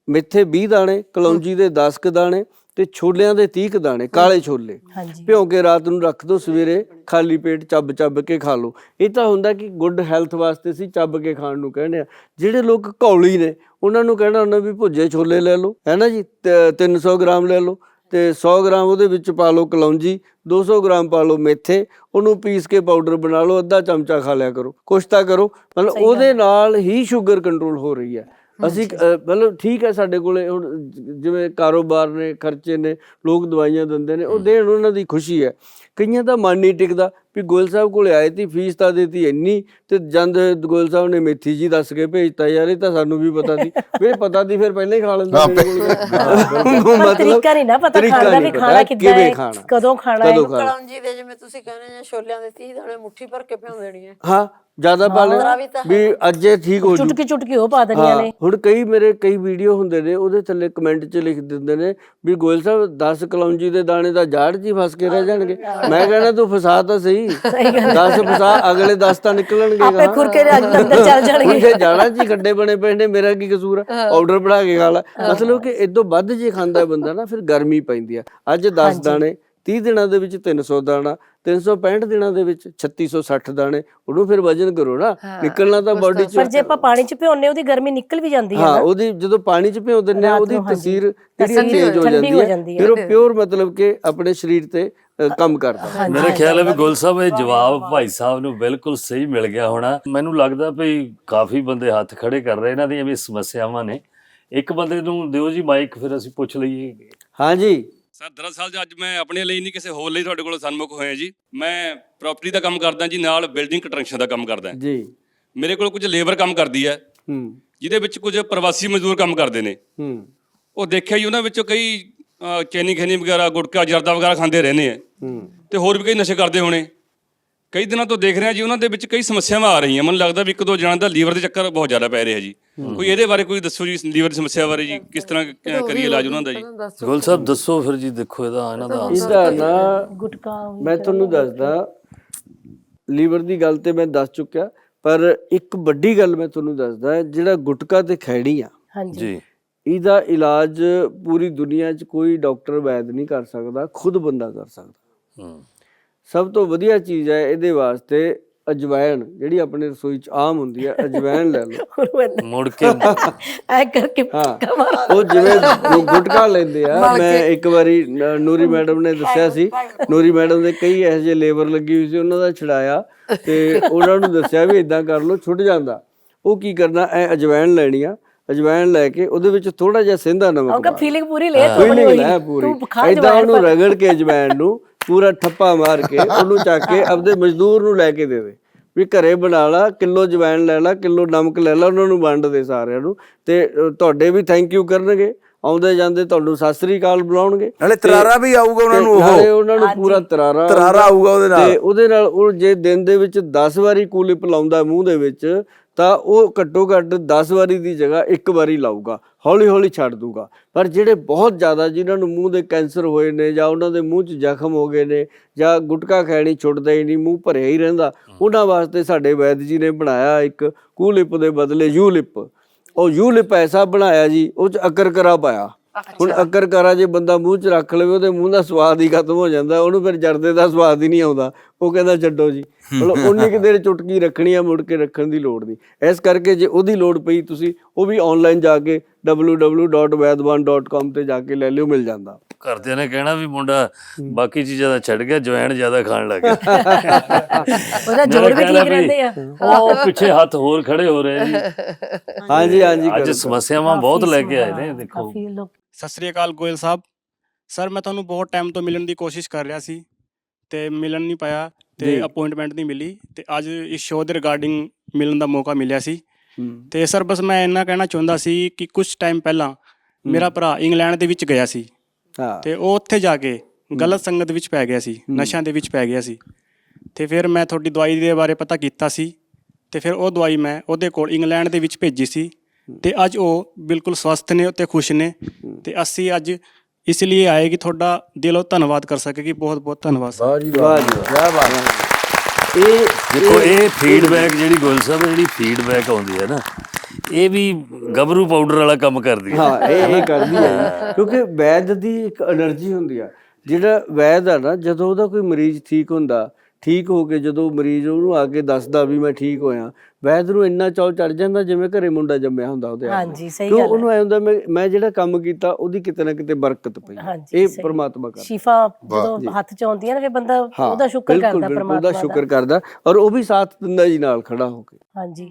ਮੇਥੇ 20 ਦਾਣੇ ਕਲੌਂਜੀ ਦੇ 10 ਕ ਦਾਣੇ ਤੇ ਛੋਲਿਆਂ ਦੇ 30 ਕ ਦਾਣੇ ਕਾਲੇ ਛੋਲੇ। ਹਾਂਜੀ। ਭਿਉਂ ਕੇ ਰਾਤ ਨੂੰ ਰੱਖ ਦੋ ਸਵੇਰੇ ਖਾਲੀ ਪੇਟ ਚੱਬ ਚੱਬ ਕੇ ਖਾ ਲਓ। ਇਹ ਤਾਂ ਹੁੰਦਾ ਕਿ ਗੁੱਡ ਹੈਲਥ ਵਾਸਤੇ ਸੀ ਚੱਬ ਕੇ ਖਾਣ ਨੂੰ ਕਹਿੰਦੇ ਆ। ਜਿਹੜੇ ਲੋਕ ਘੌਲੀ ਨੇ ਉਹਨਾਂ ਨੂੰ ਕਹਿਣਾ ਉਹਨਾਂ ਵੀ ਭੁੱਜੇ ਛੋਲੇ ਲੈ ਲਓ ਹੈ ਨਾ ਜੀ? ਤੇ 300 ਗ੍ਰਾਮ ਲੈ ਲਓ ਤੇ 100 ਗ੍ਰਾਮ ਉਹਦੇ ਵਿੱਚ ਪਾ ਲਓ ਕਲੌਂਜੀ 200 ਗ੍ਰਾਮ ਪਾ ਲਓ ਮੇਥੇ ਉਹਨੂੰ ਪੀਸ ਕੇ ਪਾਊਡਰ ਬਣਾ ਲਓ ਅੱਧਾ ਚਮਚਾ ਖਾ ਲਿਆ ਕਰੋ। ਕੁਛ ਤਾਂ ਕਰੋ ਮਤਲਬ ਉਹਦੇ ਨਾਲ ਹੀ ਸ਼ੂਗਰ ਕੰਟਰੋਲ ਹੋ ਰਹੀ ਹੈ। ਅਸੀਂ ਅ, ਮਤਲਬ ਠੀਕ ਹੈ ਸਾਡੇ ਕੋਲੇ ਹੁਣ ਜਿਵੇਂ ਕਾਰੋਬਾਰ ਨੇ ਖਰਚੇ ਨੇ ਲੋਕ ਦਵਾਈਆਂ ਦਿੰਦੇ ਨੇ ਉਹ ਦੇਣ ਉਹਨਾਂ ਦੀ ਖੁਸ਼ੀ ਹੈ। ਕਈਆਂ ਦਾ ਮਨ ਨਹੀਂ ਟਿਕਦਾ ਵੀ ਗੋਇਲ ਸਾਹਿਬ ਕੋਲੇ ਆਏ ਤੀ ਫੀਸ ਤਾਂ ਦਿੱਤੀ ਇੰਨੀ ਤੇ ਜੰਦ ਗੋਇਲ ਸਾਹਿਬ ਨੇ ਮੇਥੀ ਜੀ ਦੱਸ ਕੇ ਭੇਜਤਾ ਯਾਰ ਇਹ ਤਾਂ ਸਾਨੂੰ ਵੀ ਪਤਾ ਸੀ। ਵੀ ਪਤਾ ਸੀ ਫਿਰ ਪਹਿਲਾਂ ਹੀ ਖਾ ਲੈਂਦਾ ਮੇਰੇ ਕੋਲ। ਪਰ ਤਰੀਕਾ ਨਹੀਂ ਨਾ ਪਤਾ ਤਰੀਕਾ ਖਾਣ ਦਾ ਨਹੀਂ ਵੀ ਪਤਾ, ਖਾਣਾ ਕਿੱਦਾਂ ਕਿਵੇਂ ਹੈ ਖਾਣਾ। ਕਦੋਂ ਖਾਣਾ ਹੈ। ਕਦੋਂ ਖਾਣਾ ਕਲੌਂਜੀ ਦੇ ਜਿਵੇਂ ਤੁਸੀਂ ਕਹਿੰਦੇ ਨੇ ਛੋਲਿਆਂ ਦੇ 30 ਦਾਣੇ ਮੁੱਠੀ ਭਰ ਕੇ ਭਿਉਂ ਦੇਣੀ ਹੈ ਹਾਂ ਜ਼ਿਆਦਾ ਪਾ ਵੀ ਤਾਂ ਵੀ ਅੱਜ ਇਹ ਠੀਕ ਹੋ ਜੂ। ਚੁਟਕੀ ਚੁਟਕੀ ਉਹ ਪਾ ਦੇਣੀਆਂ ਹਾਂ ਨੇ। ਹੁਣ ਕਈ ਮੇਰੇ ਕਈ ਵੀਡੀਓ ਹੁੰਦੇ ਨੇ ਉਹਦੇ ਥੱਲੇ ਕਮੈਂਟ 'ਚ ਲਿਖ ਦਿੰਦੇ ਨੇ ਵੀ ਗੋਇਲ ਸਾਹਿਬ 10 ਕਲੌਂਜੀ ਦੇ ਦਾਣੇ ਦਾ ਜਾੜ 'ਚ ਹੀ ਫਸ ਕੇ ਰਹਿ ਜਾਣਗੇ। ਮੈਂ ਕਹਿੰਦਾ ਤੂੰ ਫਸਾ ਤਾਂ ਸਹੀ। 10 ਫਸਾ ਅਗਲੇ 10 ਤਾਂ ਨਿਕਲਣਗੇ ਆਪੇ ਗਾਹਾਂ। ਖੁਰ ਕੇ ਅੰਦਰ ਚੱਲ ਜਾਣਗੇ। ਜੇ ਜਾਣਾ ਜੀ ਖੱਡੇ ਬਣੇ ਪਏ ਨੇ ਮੇਰਾ ਕੀ ਕਸੂਰ ਆ? ਆਰਡਰ ਬਣਾ ਕੇ ਖਾ ਲਾ। ਮਤਲਬ ਕਿ ਇਦੋਂ ਵੱਧ ਜੇ ਖਾਂਦਾ ਬੰਦਾ ਨਾ ਫਿਰ ਗਰਮੀ ਪੈਂਦੀ ਆ। ਅੱਜ 10 ਦਾਣੇ 30 ਦਿਨਾਂ ਦੇ ਵਿੱਚ 300 ਦਾਣਾ 365 ਦਿਨਾਂ ਦੇ ਵਿੱਚ 3660 ਦਾਣੇ ਉਹਨੂੰ ਫਿਰ ਵਜਨ ਕਰੋ ਨਾ ਨਿਕਲਣਾ ਤਾਂ ਬਾਡੀ ਚ ਪਰ ਜੇ ਆਪਾਂ ਪਾਣੀ ਚ ਭਿਉਂਨੇ ਉਹਦੀ ਗਰਮੀ ਨਿਕਲ ਵੀ ਜਾਂਦੀ ਹੈ ਹਾਂ ਉਹਦੀ ਜਦੋਂ ਪਾਣੀ ਚ ਆ ਰਾਤ ਉਹਦੀ। ਤਸੀਰ ਜਿਹੜੀ ਠੰਡੀ ਹੋ- ਚੇਂਜ ਹੋ। ਜਾਂਦੀ ਹੋ। ਫਿਰ ਉਹ ਪਿਓਰ ਮਤਲਬ ਕਿ ਆਪਣੇ ਸਰੀਰ ਤੇ ਕੰਮ ਕਰਦਾ। ਮੇਰਾ ਖਿਆਲ ਹੈ ਵੀ ਗੁਲ ਸਾਹਿਬ ਇਹ ਜਵਾਬ ਭਾਈ ਸਾਹਿਬ ਨੂੰ ਬਿਲਕੁਲ ਸਹੀ ਮਿਲ ਗਿਆ ਹੋਣਾ। ਮੈਨੂੰ ਲੱਗਦਾ ਵੀ ਕਾਫੀ ਬੰਦੇ ਹੱਥ ਖੜੇ ਕਰ ਰਹੇ ਇਹਨਾਂ ਦੀਆਂ ਵੀ ਸਮੱਸਿਆਵਾਂ ਨੇ। ਇੱਕ ਬੰਦੇ ਨੂੰ ਦਿਓ ਜੀ ਮਾਈਕ ਫਿਰ ਅਸੀਂ ਪੁੱਛ ਲਈਏ। ਹਾਂਜੀ। ਸਰ ਦਰਅਸਲ ਜੀ ਅੱਜ ਮੈਂ ਆਪਣੇ ਲਈ ਨਹੀਂ ਕਿਸੇ ਹੋਰ ਲਈ ਤੁਹਾਡੇ ਕੋਲ ਸਨਮੁਖ ਹੋਇਆ ਜੀ। ਮੈਂ ਪ੍ਰਾਪਰਟੀ ਦਾ ਕੰਮ ਕਰਦਾ ਜੀ ਨਾਲ ਬਿਲਡਿੰਗ ਕੰਸਟਰਕਸ਼ਨ ਦਾ ਕੰਮ ਕਰਦਾ। ਜੀ। ਮੇਰੇ ਕੋਲ ਕੁਝ ਲੇਬਰ ਕੰਮ ਕਰਦੀ ਹੈ। ਹੂੰ। ਜਿਹਦੇ ਵਿੱਚ ਕੁਝ ਪ੍ਰਵਾਸੀ ਮਜ਼ਦੂਰ ਕੰਮ ਕਰਦੇ ਨੇ। ਹੂੰ। ਉਹ ਦੇਖਿਆ ਜੀ ਉਹਨਾਂ ਵਿੱਚੋਂ ਕਈ ਚੈਨੀ ਖੈਨੀ ਵਗੈਰਾ ਗੁਟਕਾ ਜਰਦਾ ਵਗੈਰਾ ਖਾਂਦੇ ਰਹਿੰਦੇ ਆ। ਹੂੰ। ਤੇ ਹੋਰ ਵੀ ਕਈ ਨਸ਼ੇ ਕਰਦੇ ਹੋਣੇ। ਕਈ ਦਿਨਾਂ ਤੋਂ ਦੇਖ ਰਿਹਾ ਜੀ ਉਹਨਾਂ ਦੇ ਵਿੱਚ ਕਈ ਸਮੱਸਿਆਵਾਂ ਆ ਰਹੀਆਂ। ਮੈਨੂੰ ਲੱਗਦਾ ਵੀ ਇੱਕ ਦੋ ਜਣਾਂ ਦਾ ਲੀਵਰ ਦੇ ਚੱਕਰ ਬਹੁਤ ਜ਼ਿਆਦਾ ਪੈ ਰਿਹਾ ਜੀ। ਕੋਈ ਇਹਦੇ ਬਾਰੇ ਕੋਈ ਦੱਸੋ ਜੀ ਲੀਵਰ ਦੀ ਸਮੱਸਿਆ ਬਾਰੇ ਜੀ ਕਿਸ ਤਰ੍ਹਾਂ ਕ- ਕਰੀਏ ਇਲਾਜ ਉਹਨਾਂ ਦਾ ਜੀ? ਗੁਲ ਸਾਹਿਬ ਦੱਸੋ ਫਿਰ ਜੀ ਦੇਖੋ ਇਹਦਾ ਇਹਨਾਂ ਦਾ answer ਇਹਦਾ ਨਾ ਗੁਟਕਾ ਮੈਂ ਤੁਹਾਨੂੰ ਦੱਸਦਾ ਲੀਵਰ ਦੀ ਗੱਲ ਤੇ ਮੈਂ ਦੱਸ ਚੁੱਕਿਆ ਪਰ ਇੱਕ ਵੱਡੀ ਗੱਲ ਮੈਂ ਤੁਹਾਨੂੰ ਦੱਸਦਾ ਜਿਹੜਾ ਗੁਟਕਾ ਤੇ ਖੈੜੀ ਆ ਹਾਂਜੀ। ਜੀ। ਇਹਦਾ ਇਲਾਜ ਪੂਰੀ ਦੁਨੀਆ 'ਚ ਕੋਈ ਡਾਕਟਰ ਵੈਦ ਨਹੀਂ ਕਰ ਸਕਦਾ ਖੁਦ ਬੰਦਾ ਕਰ ਸਕਦਾ। ਹੂੰ। ਸਭ ਤੋਂ ਵਧੀਆ ਚੀਜ਼ ਹੈ ਇਹਦੇ ਵਾਸਤੇ ਅਜਵਾਇਣ ਜਿਹੜੀ ਆਪਣੇ ਰਸੋਈ 'ਚ ਆਮ ਹੁੰਦੀ ਹੈ ਅਜਵਾਇਣ ਲੈ ਲਓ। ਮੁੜ ਕੇ ਐ ਕਰਕੇ ਹਾਂ। ਉਹ ਜਿਵੇਂ ਗੁ- ਗੁਟਕਾ ਲੈਂਦੇ ਆ। ਮੈਂ ਇੱਕ ਵਾਰੀ ਨੂਰੀ ਮੈਡਮ ਨੇ ਦੱਸਿਆ ਸੀ। ਨੂਰੀ ਮੈਡਮ ਦੇ ਕਈ ਇਹੋ ਜਿਹੇ ਲੇਬਰ ਲੱਗੀ ਹੋਈ ਸੀ ਉਹਨਾਂ ਦਾ ਛਡਾਇਆ। ਤੇ ਉਹਨਾਂ ਨੂੰ ਦੱਸਿਆ ਵੀ ਇਦਾਂ ਕਰ ਲਓ ਛੁੱਟ ਜਾਂਦਾ। ਉਹ ਕੀ ਕਰਨਾ ਐ ਅਜਵਾਇਣ ਲੈਣੀ ਆ। ਅਜਵਾਇਣ ਲੈ ਕੇ ਉਹਦੇ ਵਿੱਚ ਥੋੜਾ ਜਿਹਾ ਸਿੰਧਾ ਨਮਕ ਉਹਦਾ ਪਾ ਫੀਲਿੰਗ ਪੂਰੀ ਲੈ ਤੂੰ ਬਣੀ ਹੋਈ। ਤੂੰ ਖਾ ਉਹਨੂੰ ਰਗੜ ਕੇ ਅਜਵਾਇਣ ਨੂੰ ਪੂਰਾ ਠੱਪਾ ਮਾਰ ਕੇ ਉਹਨੂੰ ਚੱਕ ਕੇ ਆਪਦੇ ਮਜ਼ਦੂਰ ਨੂੰ ਲੈ ਕੇ ਦੇ ਦੇ। ਵੀ ਘਰੇ ਬਣਾ ਲਾ ਕਿਲੋ ਜਵੈਣ ਲੈ ਲਾ ਕਿਲੋ ਨਮਕ ਲੈ ਲਾ ਉਹਨਾਂ ਨੂੰ ਵੰਡ ਦੇ ਸਾਰਿਆਂ ਨੂੰ। ਤੇ ਤੁਹਾਡੇ ਵੀ ਥੈਂਕ ਯੂ ਕਰਨਗੇ। ਆਉਂਦੇ ਜਾਂਦੇ ਤੁਹਾਨੂੰ ਸਤਿ ਸ੍ਰੀ ਅਕਾਲ ਬੁਲਾਉਣਗੇ। ਨਾਲੇ ਤਰਾਰਾ ਵੀ ਆਊਗਾ ਉਹਨਾਂ ਨੂੰ ਨਾਲੇ ਉਹ ਉਹਨਾਂ ਨੂੰ ਪੂਰਾ ਤਰਾਰਾ ਤਰਾਰਾ ਆਊਗਾ ਉਹਦੇ ਨਾਲ। ਤੇ ਉਹਦੇ ਨਾਲ ਉਹ ਜੇ ਦਿਨ ਦੇ ਵਿੱਚ 10 ਵਾਰੀ ਕੂਲਿਪ ਲਾਉਂਦਾ ਮੂੰਹ ਦੇ ਵਿੱਚ ਤਾਂ ਉਹ ਘੱਟੋ ਘੱਟ 10 ਵਾਰੀ ਦੀ ਜਗ੍ਹਾ ਇੱਕ ਵਾਰੀ ਲਾਊਗਾ, ਹੌਲੀ ਹੌਲੀ ਛੱਡ ਦੂਗਾ ਪਰ ਜਿਹੜੇ ਬਹੁਤ ਜ਼ਿਆਦਾ ਜਿਨ੍ਹਾਂ ਨੂੰ ਮੂੰਹ ਦੇ ਕੈਂਸਰ ਹੋਏ ਨੇ ਜਾਂ ਉਹਨਾਂ ਦੇ ਮੂੰਹ 'ਚ ਜ਼ਖਮ ਹੋ ਗਏ ਨੇ ਜਾਂ ਗੁਟਕਾ ਖੈਣੀ ਛੁੱਟਦਾ ਹੀ ਨਹੀਂ, ਮੂੰਹ ਭਰਿਆ ਹੀ ਰਹਿੰਦਾ, ਉਹਨਾਂ ਵਾਸਤੇ ਸਾਡੇ ਵੈਦ ਜੀ ਨੇ ਬਣਾਇਆ ਇੱਕ ਕੂਲਿਪ ਦੇ ਬਦਲੇ ਯੂਲਿਪ। ਉਹ ਯੂਲਿਪ ਐਸਾ ਬਣਾਇਆ ਜੀ, ਉਹ 'ਚ ਅਕਰਕਰਾ ਪਾਇਆ। ਹੁਣ ਅਕਰਕਰਾ ਜੇ ਬੰਦਾ ਮੂੰਹ 'ਚ ਰੱਖ ਲਵੇ ਉਹਦੇ ਮੂੰਹ ਦਾ ਸਵਾਦ ਹੀ ਖਤਮ ਹੋ ਜਾਂਦਾ ਉਹਨੂੰ ਫਿਰ ਜਰਦੇ ਦਾ ਸਵਾਦ ਹੀ ਨਹੀਂ ਆਉਂਦਾ। ਉਹ ਕਹਿੰਦਾ ਛੱਡੋ ਜੀ। ਮਤਲਬ ਉਨੀ ਕਿ ਦੇਰ ਚੁਟਕੀ ਰੱਖਣੀ ਆ ਮੁੜ ਕੇ ਰੱਖਣ ਦੀ ਲੋੜ ਨਹੀਂ। ਇਸ ਕਰਕੇ ਜੇ ਉਹਦੀ ਲੋੜ ਪਈ ਤੁਸੀਂ ਉਹ ਵੀ ਆਨਲਾਈਨ ਜਾ ਕੇ www.vaidwan.com ਤੇ ਜਾ ਕੇ ਲੈ ਲਿਓ ਮਿਲ ਜਾਂਦਾ। ਘਰਦਿਆਂ ਨੇ ਕਹਿਣਾ ਵੀ ਮੁੰਡਾ ਬਾਕੀ ਚੀਜ਼ਾਂ ਦਾ ਛੱਡ ਗਿਆ ਜਵੈਣ ਜ਼ਿਆਦਾ ਖਾਣ ਲੱਗ ਗਿਆ। ਉਹਦਾ ਜੋੜ ਵੀ ਠੀਕ ਰਹਿੰਦੇ ਆ। ਉਹ ਪਿੱਛੇ ਹੱਥ ਹੋਰ ਖੜੇ ਹੋ ਰਹੇ ਜੀ। ਹਾਂਜੀ ਹਾਂਜੀ ਅੱਜ। ਸਮੱਸਿਆਵਾਂ ਬਹੁਤ ਲੈ ਕੇ ਆਏ ਨੇ ਦੇਖੋ। ਸਤਿ ਸ੍ਰੀ ਅਕਾਲ ਗੋਇਲ ਸਾਹਿਬ। ਸਰ ਮੈਂ ਤੁਹਾਨੂੰ ਬਹੁਤ ਟਾਈਮ ਤੋਂ ਮਿਲਣ ਦੀ ਕੋਸ਼ਿਸ਼ ਕਰ ਰਿਹਾ ਸੀ ਤੇ ਮਿਲਣ ਨਹੀਂ ਪਾਇਆ ਤੇ। ਅਪਾਇੰਟਮੈਂਟ ਨਹੀਂ ਮਿਲੀ ਤੇ ਅੱਜ ਇਸ ਸ਼ੋਅ ਦੇ ਰਿਗਾਰਡਿੰਗ ਮਿਲਣ ਦਾ ਮੌਕਾ ਮਿਲਿਆ ਸੀ। ਤੇ ਸਰ ਬਸ ਮੈਂ ਇੰਨਾ ਕਹਿਣਾ ਚਾਹੁੰਦਾ ਸੀ ਕਿ ਕੁਝ ਟਾਈਮ ਪਹਿਲਾਂ ਮੇਰਾ ਭਰਾ ਇੰਗਲੈਂਡ ਦੇ ਵਿੱਚ ਗਿਆ ਸੀ। ਹਾਂ। ਤੇ ਉਹ ਉੱਥੇ ਜਾ ਕੇ ਗਲਤ ਸੰਗਤ ਵਿੱਚ ਪੈ ਗਿਆ ਸੀ ਨਸ਼ਿਆਂ ਦੇ ਵਿੱਚ ਪੈ ਗਿਆ ਸੀ। ਤੇ ਫਿਰ ਮੈਂ ਤੁਹਾਡੀ ਦਵਾਈ ਦੇ ਬਾਰੇ ਪਤਾ ਕੀਤਾ ਸੀ ਤੇ ਫਿਰ ਉਹ ਦਵਾਈ ਮੈਂ ਉਹਦੇ ਕੋਲ ਇੰਗਲੈਂਡ ਦੇ ਵਿੱਚ ਭੇਜੀ ਸੀ। ਤੇ ਅੱਜ ਉਹ ਬਿਲਕੁਲ ਸਵਸਥ ਨੇ ਤੇ ਖੁਸ਼ ਨੇ। ਤੇ ਅਸੀਂ ਅੱਜ ਇਸ ਲਈ ਆਏ ਕਿ ਤੁਹਾਡਾ ਦਿਲੋਂ ਧੰਨਵਾਦ ਕਰ ਸਕੇ ਕਿ ਬਹੁਤ ਬਹੁਤ ਧੰਨਵਾਦ ਵਾਹ ਜੀ ਵਾਹ। ਜੀ ਕੀ ਬਾਤ ਹੈ। ਇਹ ਦੇਖੋ ਇਹ ਫੀਡਬੈਕ ਜਿਹੜੀ ਗੋਲ ਸਾਹਿਬ ਜਿਹੜੀ ਫੀਡਬੈਕ ਆਉਂਦੀ ਹੈ ਨਾ ਇਹ ਵੀ ਗਬਰੂ ਪਾਊਡਰ ਵਾਲਾ ਕੰਮ ਕਰਦੀ ਹੈ। ਹਾਂ ਇਹ ਇਹ ਕਰਦੀ ਹੈ। ਕਿਉਂਕਿ ਵੈਦ ਦੀ ਇੱਕ એનર્ਜੀ ਹੁੰਦੀ ਆ। ਜਿਹੜਾ ਵੈਦ ਆ ਨਾ ਜਦੋਂ ਉਹਦਾ ਕੋਈ ਮਰੀਜ਼ ਠੀਕ ਹੁੰਦਾ ਠੀਕ ਹੋ ਕੇ ਜਦੋਂ ਮਰੀਜ਼ ਉਹਨੂੰ ਆ ਕੇ ਦੱਸਦਾ ਵੀ ਮੈਂ ਠੀਕ ਹੋਇਆ ਵੈਦ ਨੂੰ ਇੰਨਾ ਚਾਅ ਚੜ ਜਾਂਦਾ ਜਿਵੇਂ ਘਰੇ ਮੁੰਡਾ ਜੰਮਿਆ ਹੁੰਦਾ ਉਹਦੇ ਆਪ ਹਾਂਜੀ, ਸਹੀ ਕਿਉਂ ਗੱਲ ਹੈ। ਉਹਨੂੰ ਐ ਹੁੰਦਾ ਮੈਂ ਮੈਂ ਜਿਹੜਾ ਕੰਮ ਕੀਤਾ ਉਹਦੀ ਕਿਤੇ ਨਾ ਕਿਤੇ ਬਰਕਤ ਪਈ। ਇਹ। ਪ੍ਰਮਾਤਮਾ ਕਰਦਾ। ਸ਼ਿਫਾ ਜਦੋਂ ਹੱਥ ਚ ਆਉਂਦੀ ਹੈ ਨਾ ਫਿਰ ਬੰਦਾ ਉਹਦਾ ਸ਼ੁਕਰ ਕਰਦਾ ਬਿਲਕੁਲ, ਪਰਮਾਤਮਾ ਉਹਦਾ ਸ਼ੁਕਰ ਕਰਦਾ ਔਰ ਉਹ ਵੀ ਸਾਥ ਦਿੰਦਾ ਜੀ ਨਾਲ ਖੜਾ ਹੋ ਕੇ। ਹਾਂਜੀ।